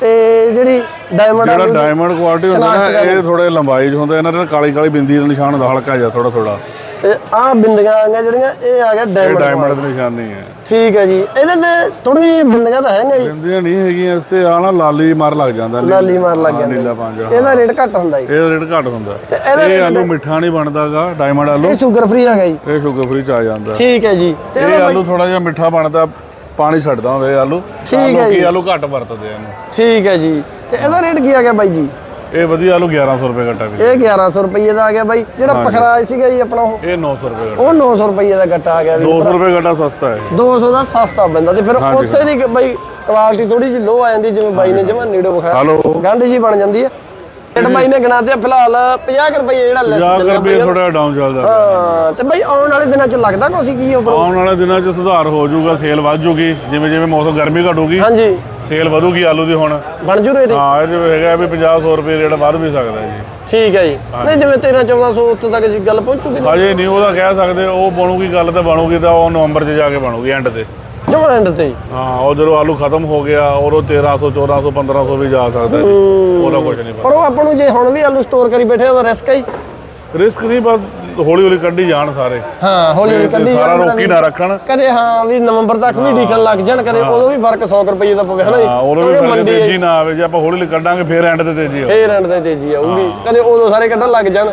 ਤੇ ਜਿਹੜੀ ਡਾਇਮੰਡ ਜਿਹੜਾ ਆਲੂ ਡਾਇਮੰਡ ਕੁਆਲਿਟੀ ਹੁੰਦਾ ਨਾ ਸ਼ਨਾਖਤ ਇਹ ਥੋੜੇ ਲੰਬਾਈ 'ਚ ਹੁੰਦਾ ਇਹਨਾਂ ਦੇ ਕਾਲੀ ਕਾਲੀ ਬਿੰਦੀ ਦਾ ਨਿਸ਼ਾਨ ਹੁੰਦਾ ਹਲਕਾ ਜਿਹਾ ਥੋੜਾ ਥੋੜਾ ਇਹ ਆਹ ਬਿੰਦੀਆਂ ਆ ਗਈਆਂ ਜਿਹੜੀਆਂ ਇਹ ਆ ਗਿਆ ਇਹ ਡਾਇਮੰਡ ਡਾਇਮੰਡ ਦੀ ਨਿਸ਼ਾਨੀ ਹੈ। ਠੀਕ ਹੈ ਜੀ। ਇਹਦੇ ਤੇ ਥੋੜੀ ਬਿੰਦੀਆਂ ਤਾਂ ਹੈ ਨੇ ਜੀ। ਬਿੰਦੀਆਂ ਨਹੀਂ ਹੈਗੀਆਂ ਇਸ ਤੇ ਆ ਨਾ ਲਾਲੀ ਮਾਰ ਲੱਗ ਜਾਂਦਾ ਲਾਲੀ ਮਾਰ ਲੱਗ ਜਾਂਦੀ। ਨੀਲਾ ਪੰਜਾ ਇਹਦਾ ਰੇਟ ਘੱਟ ਹੁੰਦਾ ਜੀ। ਇਹ ਰੇਟ ਘੱਟ ਹੁੰਦਾ। ਇਹਦਾ ਇਹ ਆਲੂ ਮਿੱਠਾ ਨਹੀਂ ਬਣਦਾਗਾ ਡਾਇਮੰਡ ਆਲੂ। ਇਹ ਸ਼ੂਗਰ ਫ੍ਰੀ ਹੈਗਾ ਜੀ। ਇਹ ਸ਼ੂਗਰ ਫ੍ਰੀ ਚ ਆ ਜਾਂਦਾ। ਠੀਕ ਹੈ ਜੀ। ਤੇ ਇਹ ਆਲੂ ਥੋੜਾ ਜਿਹਾ ਮਿੱਠਾ ਬਣਦਾ ਪਾਣੀ ਛੱਡਦਾ ਹੁੰਦਾ ਇਹ ਆਲੂ। ਠੀਕ ਹੈ ਜੀ। ਆਲੂ ਘੱਟ ਵਰਤਦੇ ਆ ਇਹਨੂੰ। ਠੀਕ ਹੈ ਜੀ। ਤੇ ਇਹਦਾ ਰੇਟ ਕੀ ਆ ਗਿਆ ਬਾਈ ਜੀ? ਇਹ ਵਧੀਆ ਆਲੂ 1100 ਰੁਪਏ ਘੱਟਾ ਵੀ ਇਹ 1100 ਰੁਪਏ ਦਾ ਆ ਗਿਆ ਬਾਈ ਜਿਹੜਾ ਪਖਰਾਜ ਸੀਗਾ ਜੀ ਆਪਣਾ ਉਹ। ਇਹ 900 ਰੁਪਏ ਘੱਟਾ। ਉਹ 900 ਰੁਪਏ ਦਾ ਗੱਟਾ ਆ ਗਿਆ ਵੀ 200 ਰੁਪਏ ਘੱਟਾ ਸਸਤਾ ਹੈ। 200 ਦਾ ਸਸਤਾ ਪੈਂਦਾ ਤੇ ਫਿਰ ਉੱਥੇ ਦੀ ਬਾਈ ਕੁਆਲਿਟੀ ਥੋੜੀ ਜਿਹੀ ਲੋ ਆ ਜਾਂਦੀ ਜਿਵੇਂ ਬਾਈ ਨੇ ਜਮਾ ਨੇੜੇ ਵਿਖਾਇਆ। ਹਲੋ। ਗੰਢ ਜੀ ਬਣ ਜਾਂਦੀ ਹੈ। ਰੇਟ ਬਾਈ ਨੇ ਗਣਾ ਤੇ ਫਿਲਹਾਲ 50 ਰੁਪਏ ਜਿਹੜਾ ਲੈਸ 50 ਚੱਲਿਆ ਰੁਪਏ ਬਾਈ। ਥੋੜਾ ਡਾਊਨ ਚੱਲਦਾ ਹਾਂ ਤੇ ਬਾਈ ਆਉਣ ਵਾਲੇ ਦਿਨਾਂ ਚ ਲੱਗਦਾ ਕੁਛ ਕੀ ਆਉਣ ਵਾਲੇ ਦਿਨਾਂ 'ਚ ਸੁਧਾਰ ਹੋ ਜਾਊਗਾ ਸੇਲ ਵੱਧ ਜੂਗੀ ਜਿਵੇਂ ਜਿਵੇਂ ਮੌਸਮ ਗਰਮੀ ਘਟੂਗੀ। ਹਾਂਜੀ। ਸੇਲ ਵਧੂਗੀ ਆਲੂ ਦੀ ਹੁਣ। ਬਣ ਜੂ ਰੇਟ ਹਾਂ। ਇਹ ਜੋ ਹੈਗਾ ਵੀ 50 100 ਰੁਪਏ ਰੇਟ ਵੱਧ ਵੀ ਸਕਦਾ ਜੀ। ਠੀਕ ਹੈ ਜੀ। ਨਹੀਂ ਜਿਵੇਂ 13 1400 ਉੱਥੇ ਤੱਕ ਜੀ ਗੱਲ ਪਹੁੰਚੂਗੀ ਹਜੇ ਨਹੀਂ ਉਹਦਾ ਕਹਿ ਸਕਦੇ ਉਹ ਬਣੂਗੀ ਗੱਲ ਤਾਂ ਬਣੂਗੀ ਤਾਂ ਉਹ ਨਵੰਬਰ 'ਚ ਜਾ ਕੇ ਬਣੂਗੀ ਐਂਡ ਤੇ। ਜਮਾ ਐਂਡ ਤੇ ਹੀ। ਹਾਂ ਉਹ ਜਦੋਂ ਆਲੂ ਖਤਮ ਹੋ ਗਿਆ ਔਰ ਉਹ 1300 1400 1500 ਵੀ ਜਾ ਸਕਦਾ ਜੀ। ਉਹਦਾ ਕੁਝ ਨਹੀਂ ਪਰ ਉਹ ਆਪਾਂ ਨੂੰ ਜੇ ਹੁਣ ਵੀ ਆਲੂ ਸਟੋਰ ਕਰੀ ਬੈਠੇ ਉਹਦਾ ਰਿਸਕ ਹੈ ਜੀ। ਰਿਸਕ ਨਹੀਂ ਬਸ ਹੌਲੀ ਹੌਲੀ ਕੱਢੀ ਜਾਣ ਸਾਰੇ। ਹਾਂ ਹੌਲੀ ਹੌਲੀ ਕੱਢੀ ਸਾਰਾ ਰੋਕੀ ਨਾ ਰੱਖਣ। ਕਦੇ ਹਾਂ ਵੀ ਨਵੰਬਰ ਤੱਕ ਵੀ ਢੀਕਣ ਲੱਗ ਜਾਣ ਕਦੇ ਉਦੋਂ ਵੀ ਫ਼ਰਕ 100 ਰੁਪਏ ਦਾ ਪਵੇ ਹਨਾ ਜੀ? ਹਾਂ ਉਹਨੂੰ ਵੀ ਫ਼ਰਕ ਤੇਜ਼ੀ ਨਾ ਆਵੇ ਜੇ ਆਪਾਂ ਹੌਲੀ ਹੌਲੀ ਕੱਢਾਂਗੇ ਫੇਰ ਐਂਡ ਤੇ ਤੇਜ਼ੀ ਆਊ ਫੇਰ ਐਂਡ ਤੇ ਤੇਜ਼ੀ ਆਊਗੀ। ਕਦੇ ਉਦੋਂ ਸਾਰੇ ਕੱਢਣ ਲੱਗ ਜਾਣ।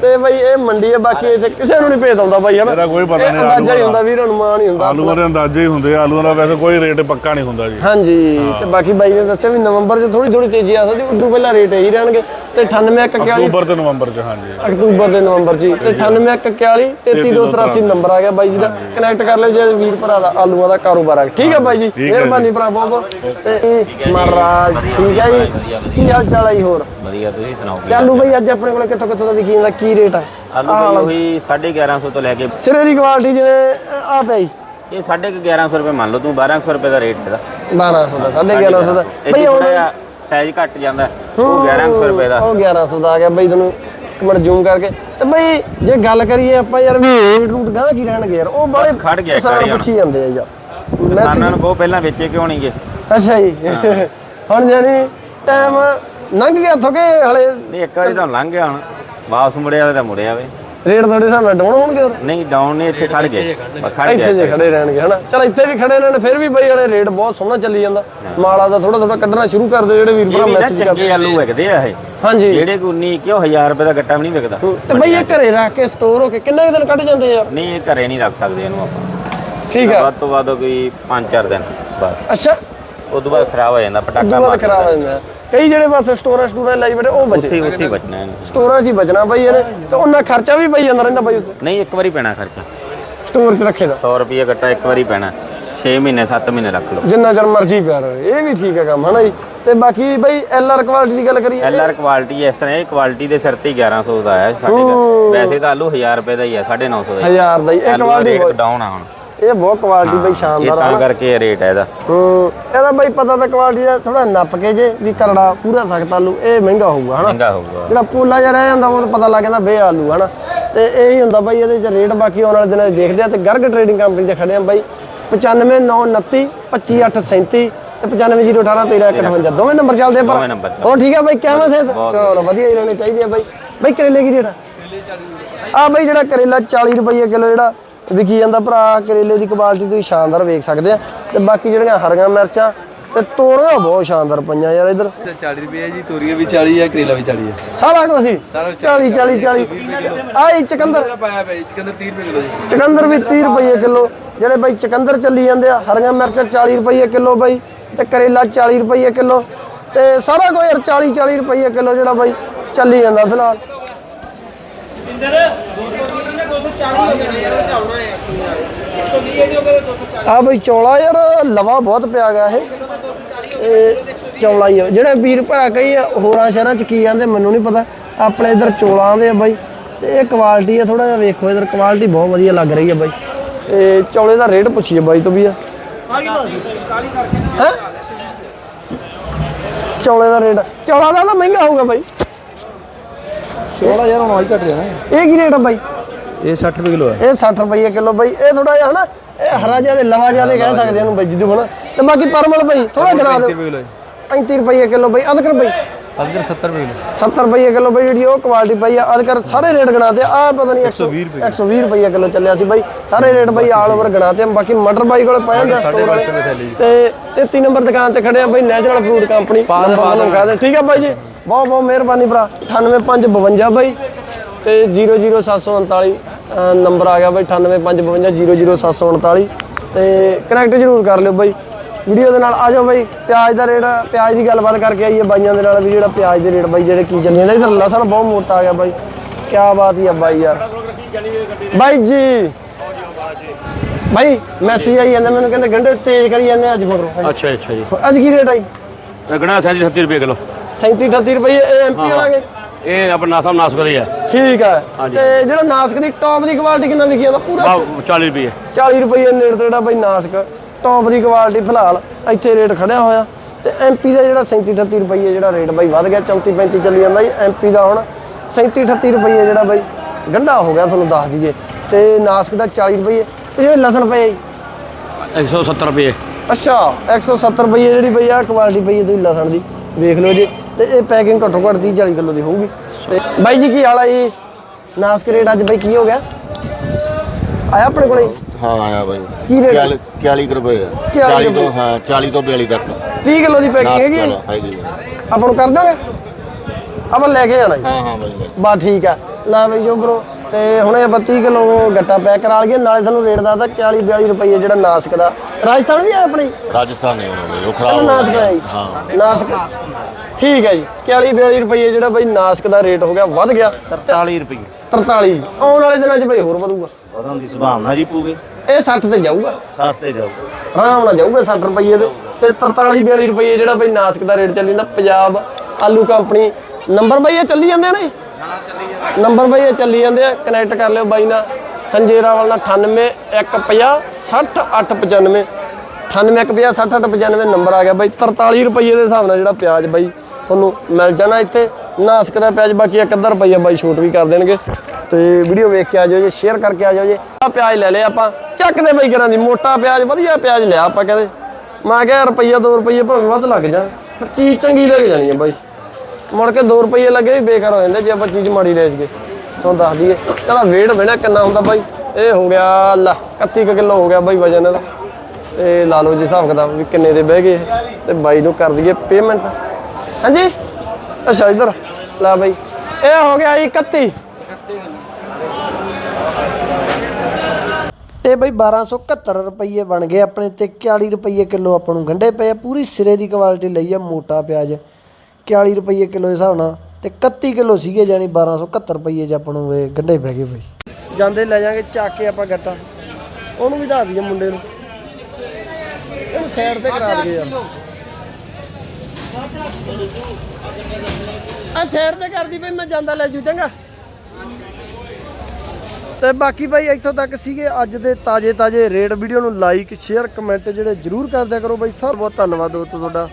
ਤੇ ਬਈ ਇਹ ਮੰਡੀ ਹੈ ਬਾਕੀ ਇੱਥੇ ਕਿਸੇ ਨੂੰ ਨਹੀਂ ਭੇਦ ਆਉਂਦਾ ਬਾਈ ਹਨਾ? ਇਹਦਾ ਕੋਈ ਪਤਾ ਨਹੀਂ ਅੰਦਾਜ਼ਾ ਹੀ ਹੁੰਦਾ ਵੀਰ ਅਨੁਮਾਨ ਹੀ ਹੁੰਦਾ ਆਲੂਆਂ ਦੇ ਅੰਦਾਜ਼ੇ ਹੀ ਹੁੰਦੇ ਆਲੂਆਂ ਦਾ ਵੈਸੇ ਕੋਈ ਰੇਟ ਪੱਕਾ ਨਹੀਂ ਹੁੰਦਾ ਜੀ। ਹਾਂਜੀ ਤੇ ਬਾਕੀ ਬਾਈ ਨੇ ਦੱਸਿਆ ਵੀ ਨਵੰਬਰ 'ਚ ਥੋੜੀ ਥੋੜੀ ਤੇਜ਼ੀ ਆ ਸਕਦੀ ਉਦੋਂ ਪਹਿਲਾਂ ਰੇਟ ਇਹੀ ਰਹਿਣਗੇ। ਤੇ 98 41 ਅਕਤੂਬਰ ਤੇ ਨਵੰਬਰ ਚ ਹਾਂਜੀ। ਅਕਤੂਬਰ ਦੇ ਨਵੰਬਰ ਹੀ। ਤੇ 98 41 33283 ਨੰਬਰ ਆ ਗਿਆ ਬਾਈ ਜੀ ਦਾ। ਕਨੈਕਟ ਕਰ ਲਿਓ ਜੇ ਵੀਰ ਭਰਾ ਦਾ ਆਲੂਆਂ ਦਾ ਕਾਰੋਬਾਰ ਆ ਠੀਕ ਹੈ ਬਾਈ ਜੀ। ਜੀ। ਮਿਹਰਬਾਨੀ ਭਰਾ ਬਹੁਤ ਬਹੁਤ। ਤੇ ਮਹਾਰਾਜ ਠੀਕ ਹੈ ਜੀ। ਕੀ ਹਾਲ ਚਾਲ ਹੈ ਜੀ ਹੋਰ? ਵਧੀਆ ਤੁਸੀਂ ਸੁਣਾਓ? ਤੇ ਆਲੂ ਬਾਈ ਅੱਜ ਆਪਣੇ ਕੋਲ ਕਿੱਥੋਂ ਕਿੱਥੋਂ ਦਾ ਵਿਕੀ ਜਾਂਦਾ ਕੀ ਰੇਟ ਹੈ ਆਲੂ ਬਈ ਉਹੀ 1150 ਤੋਂ ਲੈ ਕੇ ਸਿਰੇ ਦੀ ਕੁਆਲਿਟੀ ਜਿਵੇਂ ਆ ਪਿਆ ਜੀ। ਇਹ 1150 ਰੁਪਏ ਮੰਨ ਲਓ ਤੂੰ 1200 ਰੁਪਏ ਦਾ ਰੇਟ ਇਹਦਾ। 1200 ਦਾ 1150 ਦਾ। ਬਈ ਹੁਣ ਸਾਈਜ਼ ਘੱਟ ਜਾਂਦਾ ਉਹ 1100 ਰੁਪਏ ਦਾ। ਉਹ 1100 ਦਾ ਆ ਗਿਆ ਬਈ ਤੁਹਾਨੂੰ ਇੱਕ ਮਿੰਟ ਜ਼ੂਮ ਕਰਕੇ। ਤੇ ਬਈ ਜੇ ਗੱਲ ਕਰੀਏ ਆਪਾਂ ਯਾਰ ਵੀ ਰੇਟ ਰੂਟ ਗਾਹ ਕੀ ਰਹਿਣਗੇ ਯਾਰ ਉਹ ਬੜੇ ਖੜ ਗਿਆ ਕਿਸਾਨ। ਪੁੱਛੀ ਜਾਂਦੇ ਆ ਯਾਰ। ਕਿਸਾਨਾਂ ਨੂੰ ਬਹੁਤ ਪਹਿਲਾਂ ਵੇਚੇ ਕਿਉਂ ਨਹੀਂਗੇ ਅੱਛਾ ਜੀ। ਹੁਣ ਜਾਨੀ ਟਾਈਮ ਲੰਘ ਗਿਆ ਥੋਕੇ ਹਲੇ ਨਹੀਂ ਇੱਕ ਵਾਰੀ ਤਾਂ ਲੰਘ ਗਿਆ ਹੁਣ। ਵਾਪਸ ਮੁੜਿਆ ਤਾਂ ਮੁੜਿਆ ਵੇ। ਰੇਟ ਤੁਹਾਡੇ ਹਿਸਾਬ ਨਾਲ ਡਾਊਨ ਹੋਣਗੇ ਹੋਰ। ਨਹੀਂ ਡਾਊਨ ਨੇ ਇੱਥੇ ਖੜ ਗਏ। ਖੜ ਇੱਥੇ ਜੇ ਖੜੇ ਰਹਿਣਗੇ ਹਨਾ? ਚਲ ਇੱਥੇ ਵੀ ਖੜੇ ਰਹਿਣ ਫਿਰ ਵੀ ਬਈ ਹਲੇ ਰੇਟ ਬਹੁਤ ਸੋਹਣਾ ਚੱਲੀ ਜਾਂਦਾ। ਮਾਲਾ ਦਾ ਥੋੜਾ ਥੋੜਾ ਕੱਢਣਾ ਸ਼ੁਰੂ ਕਰ ਦਿਓ ਜਿਹੜੇ ਵੀਰ ਇਹ ਭਰਾ ਵੀ ਨਾ ਮੈਸੇਜ ਚੰਗੇ ਆਲੂ ਵਿਕਦੇ ਆ ਇਹ। ਹਾਂਜੀ। ਜਿਹੜੇ ਕੋ 19 ਕਿਉਂ 1000 ਰੁਪਏ ਦਾ ਗੱਟਾ ਵੀ ਨਹੀਂ ਵਿਕਦਾ? ਤੇ ਬਈ ਇਹ ਘਰੇ ਰੱਖ ਕੇ ਸਟੋਰ ਹੋ ਕੇ ਕਿੰਨੇ ਕੁ ਦਿਨ ਕੱਢ ਜਾਂਦੇ ਯਾਰ ਨਹੀਂ ਇਹ ਘਰੇ ਨਹੀਂ ਰੱਖ ਸਕਦੇ ਇਹਨੂੰ ਆਪਾਂ। ਠੀਕ ਆ। ਵੱਧ ਤੋਂ ਵੱਧ ਕੋਈ 5-4 ਦਿਨ ਬਸ। ਅੱਛਾ। ਉਸ ਤੋਂ ਬਾਅਦ ਖਰਾਬ ਹੋ ਜਾਂਦਾ ਪਟਾਕਾ ਦੁਬਾਰਾ ਮਾਰ ਖਰਾਬ ਹੋ ਜਾਂਦਾ। ਕਈ ਜਿਹੜੇ ਬਸ ਸਟੋਰਾਂ ਸਟੋਰਾਂ ਲਾਈ ਬੈਠੇ ਉਹ ਬਚੇ। ਉੱਥੇ ਉੱਥੇ ਹੀ ਬਚਣਾ ਇਹਨੂੰ ਸਟੋਰਾਂ 'ਚ ਹੀ ਬਚਣਾ ਬਈ ਇਹਨੇ। ਤੇ ਉਹਨਾਂ ਖਰਚਾ ਵੀ ਪਈ ਜਾਂਦਾ ਰਹਿੰਦਾ ਬਈ ਉੱਥੇ। ਨਹੀਂ ਇੱਕ ਵਾਰੀ ਪੈਣਾ ਖਰਚਾ। ਸਟੋਰ 'ਚ ਰੱਖੇ ਦਾ। 100 ਰੁਪਏ ਗੱਟਾ ਇੱਕ ਵਾਰੀ ਪੈਣਾ। 6 ਮਹੀਨੇ 7 ਮਹੀਨੇ ਰੱਖ ਲਓ। ਜਿੰਨਾ ਚਿਰ ਮਰਜ਼ੀ ਪਿਆ ਰਹੇ ਇਹ ਵੀ ਠੀਕ ਹੈ ਕੰਮ ਹਨਾ ਜੀ? ਤੇ ਬਾਕੀ ਬਈ ਐਲ ਆਰ ਕੁਆਲਿਟੀ ਦੀ ਗੱਲ ਕਰੀਏ। ਐਲ ਆਰ ਕੁਆਲਿਟੀ ਇਸ ਤਰ੍ਹਾਂ ਇਹ ਕੁਆਲਿਟੀ ਦੇ ਸਿਰ ਤੇ ਹੀ 1100 ਦਾ ਹੈ ਸਾਡੇ ਦਾ ਵੈਸੇ ਤਾਂ ਆਲੂ 1000 ਰੁਪਏ ਦਾ ਹੀ ਹੈ 950 ਦਾ ਹੀ ਹਜ਼ਾਰ ਦਾ ਹੀ ਇਹ ਆਲੂ ਦਾ ਕੁਆਲਿਟੀ ਰੇਟ ਡਾਊਨ ਆ ਹੁਣ। ਇਹ ਬਹੁਤ ਕੁਆਲਿਟੀ ਬਈ ਇਹ ਸ਼ਾਨਦਾਰ ਤਾਂ ਆ ਕਰਕੇ ਇਹ ਰੇਟ ਹੈ ਇਹਦਾ। ਹੂੰ ਇਹਦਾ ਬਈ ਪਤਾ ਤਾਂ ਕੁਆਲਿਟੀ ਦਾ ਥੋੜਾ ਨੱਪ ਕੇ ਜੇ ਵੀ ਕਰੜਾ ਪੂਰਾ ਸਖਤ ਆਲੂ ਇਹ ਮਹਿੰਗਾ ਹੋਊਗਾ ਹਨਾ? ਮਹਿੰਗਾ ਹੋਊਗਾ। ਜਿਹੜਾ ਪੋਲਾ ਜਿਹਾ ਰਹਿ ਜਾਂਦਾ ਉਹ ਤਾਂ ਪਤਾ ਲੱਗ ਜਾਂਦਾ ਬੇ ਆਲੂ ਹਨਾ? ਤੇ ਇਹ ਹੀ ਹੁੰਦਾ ਬਾਈ ਇਹਦੇ ਚ ਰੇਟ ਬਾਕੀ ਆਉਣ ਵਾਲੇ ਦਿਨਾਂ ਦੇਖਦੇ ਆ ਤੇ ਗਰਗ ਟਰੇਡਿੰਗ ਕੰਪਨੀ ਤੇ ਖੜੇ ਆ ਬਾਈ 95929 25837 ਤੇ 9501813158 ਦੋਵੇਂ ਨੰਬਰ ਚੱਲਦੇ ਆ ਪਰ। ਹੋਰ ਠੀਕ ਆ ਬਾਈ ਕਿਵੇਂ ਸੇ ਚਲੋ ਵਧੀਆ। ਹੀ ਲੈਣੇ ਚਾਹੀਦੇ ਆ ਬਾਈ। ਬਾਈ ਕਰੇਲੇ ਕੀ ਰੇਟ ਆ? ਆ ਬਾਈ ਜਿਹੜਾ ਕਰੇਲਾ 40 ਰੁਪਏ ਕਿਲੋ ਜਿਹੜਾ ਵਿਕੀ ਜਾਂਦਾ ਭਰਾ ਕਰੇਲੇ ਦੀ ਕੁਆਲਿਟੀ ਤੁਸੀਂ ਸ਼ਾਨਦਾਰ ਵੇਖ ਸਕਦੇ ਆ। ਤੇ ਬਾਕੀ ਜਿਹੜੀਆਂ ਹਰੀਆਂ ਮਿਰਚਾਂ ਤੇ ਤੋਰੀਆਂ ਬਹੁਤ ਸ਼ਾਨਦਾਰ ਪਈਆਂ ਯਾਰ ਇਧਰ। 40 ਰੁਪਏ ਜੀ ਤੋਰੀਆਂ ਵੀ 40 ਹੈ ਕਰੇਲਾ ਵੀ 40 ਹੈ ਸਾਰਾ ਕੁਝ ਸੀ। 40 40 40 ਆਈ ਚਕੰਦਰ। ਪਾਇਆ ਭਾਈ ਚਿਕਨ 30 ਰੁਪਏ ਕਿਲੋ ਜੀ। ਚਕੰਦਰ ਵੀ 30 ਰੁਪਏ ਕਿਲੋ। ਜਿਹੜੇ ਬਾਈ ਚਕੰਦਰ ਚੱਲੀ ਜਾਂਦੇ ਆ ਹਰੀਆਂ ਮਿਰਚਾਂ 40 ਰੁਪਏ ਕਿਲੋ ਬਾਈ ਤੇ ਕਰੇਲਾ 40 ਰੁਪਏ ਕਿਲੋ। ਤੇ ਸਾਰਾ ਕੁਝ ਯਾਰ 40 40 ਰੁਪਏ ਕਿਲੋ ਜਿਹੜਾ ਬਾਈ ਚੱਲੀ ਜਾਂਦਾ ਫਿਲਹਾਲ। ਆ ਬਈ ਚੌਲਾ ਯਾਰ ਲਵਾ ਬਹੁਤ ਪਿਆ ਗਿਆ ਇਹ। ਇਹ ਚੌਲਾ ਹੀ ਆ। ਜਿਹੜੇ ਵੀਰ ਭਰਾ ਕਈ ਹੋਰਾਂ ਸ਼ਹਿਰਾਂ ਚ ਕੀ ਜਾਂਦੇ ਮੈਨੂੰ ਨਹੀਂ ਪਤਾ। ਆਪਣੇ ਇਧਰ ਚੌਲਾਂ ਦੇ ਆ ਬਾਈ। ਤੇ ਇਹ ਕੁਆਲਿਟੀ ਆ ਥੋੜਾ ਜਿਹਾ ਵੇਖੋ ਇਧਰ ਕੁਆਲਿਟੀ ਬਹੁਤ ਵਧੀਆ ਲੱਗ ਰਹੀ ਆ ਬਾਈ। ਤੇ ਚੌਲੇ ਦਾ ਰੇਟ ਪੁੱਛੀਏ ਬਾਈ ਤੋਂ ਵੀ ਆ। ਹੈਂ? ਚੌਲੇ ਦਾ ਰੇਟ ਚੌਲਾ ਦਾ ਤਾਂ ਮਹਿੰਗਾ ਹੋਊਗਾ ਬਾਈ। ਚੋਲਾ ਯਾਰ ਹੁਣ ਆਈ ਘਟ ਰਿਹਾ ਇਹ ਕੀ ਰੇਟ ਆ ਬਾਈ? ਇਹ 60 ਰੁਪਏ ਕਿਲੋ ਹੈ। ਇਹ 60 ਰੁਪਏ ਕਿਲੋ ਬਾਈ ਇਹ ਥੋੜਾ ਜਿਹਾ ਹਨਾ ਇਹ ਹਰਾ ਜਿਹਾ ਲਵਾ ਜਿਹਾ ਦੇ ਕਹਿ ਸਕਦੇ ਇਹਨੂੰ ਬਾਈ ਜਿੱਦੂ ਹਨਾ ਤੇ ਬਾਕੀ ਪਰਮਲ ਬਾਈ ਥੋੜਾ ਗਿਣਾ ਦਿਓ। ਕਿਲੋ 35 ਰੁਪਏ ਕਿਲੋ ਬਾਈ ਅਦਕਰ ਬਾਈ। ਅਦਰ 70 ਰੁਪਏ ਕਿਲੋ। 70 ਰੁਪਏ ਕਿਲੋ ਬਾਈ ਜਿਹੜੀ ਉਹ ਕੁਆਲਿਟੀ ਪਈ ਆ ਅਦਕਰ ਸਾਰੇ ਰੇਟ ਗਣਾਤੇ ਆ। ਪਤਾ ਨਹੀਂ 120 ਰੁਪਏ। 120 ਰੁਪਏ ਕਿਲੋ ਚੱਲਿਆ ਸੀ ਬਾਈ। ਸਾਰੇ ਰੇਟ ਬਾਈ ਆਲ ਓਵਰ ਗਣਾਤੇ ਬਾਕੀ ਮਟਰ ਬਾਈ ਕੋਲੇ ਪਏ ਹੁੰਦੇ ਸਟੋਰ ਵਾਲੇ। ਤੇ 33 ਨੰਬਰ ਦੁਕਾਨ ਤੇ ਖੜੇ ਆ ਬਾਈ ਨੈਸ਼ਨਲ ਫਰੂਟ ਕੰਪਨੀ ਨੰਬਰ ਦੇ ਠੀਕ ਆ ਬਾਈ ਜੀ। ਬਹੁਤ ਬਹੁਤ ਮਿਹਰਬਾਨੀ ਭਰਾ। 98552 ਬਾਈ। ਤੇ 00739 ਅਹ ਨੰਬਰ ਆ ਗਿਆ ਬਾਈ 98552 00739 ਤੇ ਕਨੈਕਟ ਜ਼ਰੂਰ ਕਰ ਲਿਓ ਬਾਈ। ਵੀਡੀਓ ਦੇ ਨਾਲ ਆ ਜਾਓ ਬਾਈ ਪਿਆਜ਼ ਦਾ ਰੇਟ ਪਿਆਜ਼ ਦੀ ਗੱਲਬਾਤ ਕਰਕੇ ਆਈਏ ਬਾਈਆਂ ਦੇ ਨਾਲ ਵੀ ਜਿਹੜਾ ਪਿਆਜ਼ ਦੇ ਰੇਟ ਬਾਈ ਜਿਹੜੇ ਕੀ ਚੱਲੀ ਇਧਰ ਲਸਣ ਬਹੁਤ ਮੋਟਾ ਆ ਗਿਆ ਬਾਈ। ਕੀ ਬਾਤ ਹੀ ਆ ਬਾਈ ਯਾਰ। ਬਾਈ ਜੀ। ਬਾਈ ਮੈਸੇਜ ਆਈ ਜਾਂਦਾ ਮੈਨੂੰ ਕਹਿੰਦੇ ਗੰਡੇ ਤੇਜ਼ ਕਰੀ ਜਾਂਦੇ ਅੱਜ ਮਗਰੋਂ। ਅੱਛਾ ਅੱਛਾ ਜੀ। ਅੱਜ ਕੀ ਰੇਟ ਆਈ ਰਗਣਾ ਸੈਂਤੀ 30 ਰੁਪਏ ਕਿਲੋ। 37 38 ਰੁਪਏ ਇਹ ਐਮਪੀ ਵਾਲਾਗੇ ਇਹ ਆਪਣਾ ਨਾਸਾ ਹੀ ਹੈ ਠੀਕ ਹੈ ਤੇ ਜਿਹੜਾ ਨਾਸਕ ਦੀ ਟੌਪ ਦੀ ਕੁਆਲਿਟੀ ਕਿੰਨਾ ਵਿਕੀ ਜਾਂਦਾ? ਪੂਰਾ ਆਹ 40 ਰੁਪਏ। 40 ਰੁਪਏ ਨੇੜੇ ਤੇ ਜਿਹੜਾ ਬਾਈ ਨਾਸਕ। ਟੌਪ ਦੀ ਕੁਆਲਿਟੀ ਫਿਲਹਾਲ ਇੱਥੇ ਰੇਟ ਖੜਿਆ ਹੋਇਆ। ਤੇ ਐਮਪੀ ਦਾ ਜਿਹੜਾ 37 38 ਰੁਪਏ ਜਿਹੜਾ ਰੇਟ ਬਾਈ ਵੱਧ ਗਿਆ 34 35 ਚੱਲੀ ਜਾਂਦਾ ਜੀ ਐਮਪੀ ਦਾ ਹੁਣ। 37 38 ਰੁਪਏ ਜਿਹੜਾ ਬਾਈ ਗੰਢਾ ਹੋ ਗਿਆ ਤੁਹਾਨੂੰ ਦੱਸ ਦਈਏ। ਤੇ ਨਾਸਕ ਦਾ 40 ਰੁਪਏ ਤੇ ਜਿਹੜੇ ਲਸਣ ਪਏ ਜੀ? 170 ਰੁਪਏ। ਅੱਛਾ 170 ਰੁਪਏ ਜਿਹੜੀ ਬਈ ਆ ਕੁਆਲਿਟੀ ਪਈ ਹੈ ਤੁਸੀਂ ਲਸਣ ਦੀ। ਵੇਖ ਲਓ ਜੀ। ਤੇ ਇਹ ਪੈਕਿੰਗ ਘੱਟੋ ਘੱਟ 30 40 ਕਿਲੋ ਦੀ ਹੋਊਗੀ। ਤੇ ਬਾਈ ਜੀ ਕੀ ਹਾਲ ਆ ਜੀ? ਨਾਸਕ ਰੇਟ ਅੱਜ ਬਈ ਕੀ ਹੋ ਗਿਆ? ਆਇਆ ਆਪਣੇ ਕੋਲੇ? ਹਾਂ ਆਇਆ ਬਾਈ। ਕੀ ਰੇਟ 40 40 ਕੁ ਰੁਪਏ ਆ। 40 40 ਤੋਂ ਹਾਂ 40 ਤੋਂ 42 ਤੱਕ। 30 ਕਿਲੋ ਦੀ ਪੈਕਿੰਗ ਹੈਗੀ ਨਾਸਕ ਹੈਗੀ ਆ। ਆਪਾਂ ਨੂੰ ਕਰ ਦੋਗੇ ਆਪਾਂ ਲੈ ਕੇ ਜਾਣਾ ਜੀ। ਹਾਂ ਹਾਂ ਬਾਈ ਬਾਈ। ਬਾ ਠੀਕ ਆ। ਲੈ ਬਈ ਜੋ ਬਰੋ ਤੇ ਹੁਣ ਇਹ 32 ਕਿਲੋ ਗੱਟਾ ਪੈਕ ਕਰਾ ਲਈਏ ਨਾਲੇ ਤੁਹਾਨੂੰ ਰੇਟ ਦੱਸਦਾ 40 42 ਰੁਪਏ ਜਿਹੜਾ ਨਾਸਕ ਦਾ। ਰਾਜਸਥਾਨ ਵੀ ਆ ਆਪਣੀ? ਰਾਜਸਥਾਨ ਨਹੀਂ ਹੋਣਾ ਉਹ ਖਰਾਬ ਹੋ ਨਾਸਕ ਗਿਆ। ਹੈ ਜੀ। ਹਾਂ। ਨਾਸਕ। ਠੀਕ ਹੈ ਜੀ। 40 42 ਰੁਪਏ ਜਿਹੜਾ ਬਈ ਨਾਸਕ ਦਾ ਰੇਟ ਹੋ ਗਿਆ ਵੱਧ ਗਿਆ। 43 ਰੁਪਏ। 43 ਆਉਣ ਵਾਲੇ ਦਿਨਾਂ 'ਚ ਬਈ ਹੋਰ ਵਧੂਗਾ। ਉਹਨਾਂ ਦੀ ਸੰਭਾਵਨਾ ਜੀ ਪੂਗੇ। ਇਹ 60 ਤੇ ਜਾਊਗਾ। 60 ਤੇ ਜਾਓ ਆਰਾਮ ਨਾਲ ਜਾਊਗਾ 60 ਰੁਪਏ ਦੇ। ਤੇ 43 42 ਰੁਪਏ ਜਿਹੜਾ ਬਈ ਨਾਸਕ ਦਾ ਰੇਟ ਚੱਲੀ ਜਾਂਦਾ ਪੰਜਾਬ ਆਲੂ ਕੰਪਨੀ। ਨੰਬਰ ਬਈ ਇਹ ਚੱਲੀ ਜਾਂਦੇ ਨਾ? ਨੰਬਰ ਬਾਈ ਇਹ ਚੱਲੀ ਜਾਂਦੇ ਆ ਕਨੈਕਟ ਕਰ ਲਿਓ ਬਾਈ ਨਾਲ। ਸੰਜੇ ਰਾਵਲ ਨਾਲ 98 150 60 895 98 150 60 895 ਨੰਬਰ ਆ ਗਿਆ ਬਾਈ। 43 ਰੁਪਏ ਦੇ ਹਿਸਾਬ ਨਾਲ ਜਿਹੜਾ ਪਿਆਜ਼ ਬਾਈ ਤੁਹਾਨੂੰ ਮਿਲ ਜਾਣਾ ਇੱਥੇ। ਨਾਸਕ ਦਾ ਪਿਆਜ਼, ਬਾਕੀ ਇੱਕ ਅੱਧਾ ਰੁਪਈਆ ਬਾਈ ਛੋਟ ਵੀ ਕਰ ਦੇਣਗੇ। ਤੇ ਵੀਡੀਓ ਵੇਖ ਕੇ ਆ ਜਾਓ ਜੇ ਸ਼ੇਅਰ ਕਰਕੇ ਆ ਜਾਓ ਜੇ। ਆ ਪਿਆਜ਼ ਲੈ ਲਿਆ ਆਪਾਂ। ਚੱਕ ਦੇ ਬਾਈ ਕਰਾਂ ਦੀ, ਮੋਟਾ ਪਿਆਜ਼, ਵਧੀਆ ਪਿਆਜ਼ ਲਿਆ ਆਪਾਂ ਕਹਿੰਦੇ। ਮੈਂ ਕਿਹਾ ਰੁਪਈਆ 2 ਰੁਪਈਏ ਭਾਵੇਂ ਵੱਧ ਲੱਗ ਜਾਣ। ਪਰ ਚੀਜ਼ ਚੰਗੀ ਲੱਗ ਜਾਣੀ ਹੈ ਬਾਈ। ਮੁੜ ਕੇ 2 ਰੁਪਏ ਲੱਗੇ ਵੀ ਬੇਕਾਰ ਹੋ ਜਾਂਦੇ ਜੇ ਆਪਾਂ ਚੀਜ਼ ਮਾੜੀ ਲੈ ਜਗੇ ਤੁਹਾਨੂੰ ਦੱਸ ਦਈਏ। ਕਹਿੰਦਾ weight ਬਣਾ ਕਿੰਨਾ ਹੁੰਦਾ ਬਾਈ? ਇਹ ਹੋ ਗਿਆ, ਲੈ 31 ਕਿਲੋ ਹੋ ਗਿਆ ਬਾਈ ਵਜਨ ਇਹਦਾ। ਇਹ ਲਾ ਲਓ ਜੀ ਹਿਸਾਬ ਕਿਤਾਬ ਵੀ ਕਿੰਨੇ ਦੇ ਬਹਿ ਗਏ ਤੇ ਬਾਈ ਨੂੰ ਕਰ ਦਈਏ ਪੇਮੈਂਟ ਹਾਂਜੀ? ਅੱਛਾ, ਇਧਰ। ਲੈ ਬਾਈ। ਇਹ ਹੋ ਗਿਆ ਜੀ 31 ਇਹ ਬਈ 1271 ਰੁਪਏ ਬਣ ਗਏ ਆਪਣੇ ਤੇ 40 ਰੁਪਏ ਕਿਲੋ ਆਪਾਂ ਨੂੰ ਗੰਢੇ ਪਏ ਪੂਰੀ ਸਿਰੇ ਦੀ ਕੁਆਲਿਟੀ ਲਈ ਆ, ਮੋਟਾ ਪਿਆਜ਼। 40 ਰੁਪਏ ਕਿਲੋ ਦੇ ਹਿਸਾਬ ਨਾਲ ਤੇ 31 ਕਿਲੋ ਸੀਗੇ ਯਾਨੀ 1271 ਰੁਪਏ ਚ ਆਪਾਂ ਨੂੰ ਇਹ ਗੰਢੇ ਪੈ ਗਏ ਬਈ। ਜਾਂਦੇ ਲੈ ਜਾਾਂਗੇ, ਚੱਕ ਕੇ ਆਪਾਂ ਗੱਟਾ। ਉਹਨੂੰ ਵੀ ਦੱਸ ਦਈਏ ਮੁੰਡੇ ਨੂੰ। ਇਹਨੂੰ ਸਾਈਡ ਤੇ ਕਰਾ ਦਈਏ ਯਾਰ। ਆ ਸਾਈਡ ਤੇ ਕਰਦੀ ਬਈ, ਮੈਂ ਜਾਂਦਾ ਲੈ ਜੂ, ਚੰਗਾ। ਤੇ ਬਾਕੀ ਭਾਈ ਇੱਥੋਂ ਤੱਕ ਸੀਗੇ ਅੱਜ ਦੇ ਤਾਜੇ ਤਾਜੇ ਰੇਟ। ਵੀਡੀਓ ਨੂੰ ਲਾਈਕ ਸ਼ੇਅਰ ਕਮੈਂਟ ਜਿਹੜੇ ਜਰੂਰ ਕਰਦਿਆ ਕਰੋ ਬਾਈ। ਸਭ ਬਹੁਤ ਧੰਨਵਾਦ ਦੋਸਤੋ ਤੁਹਾਡਾ।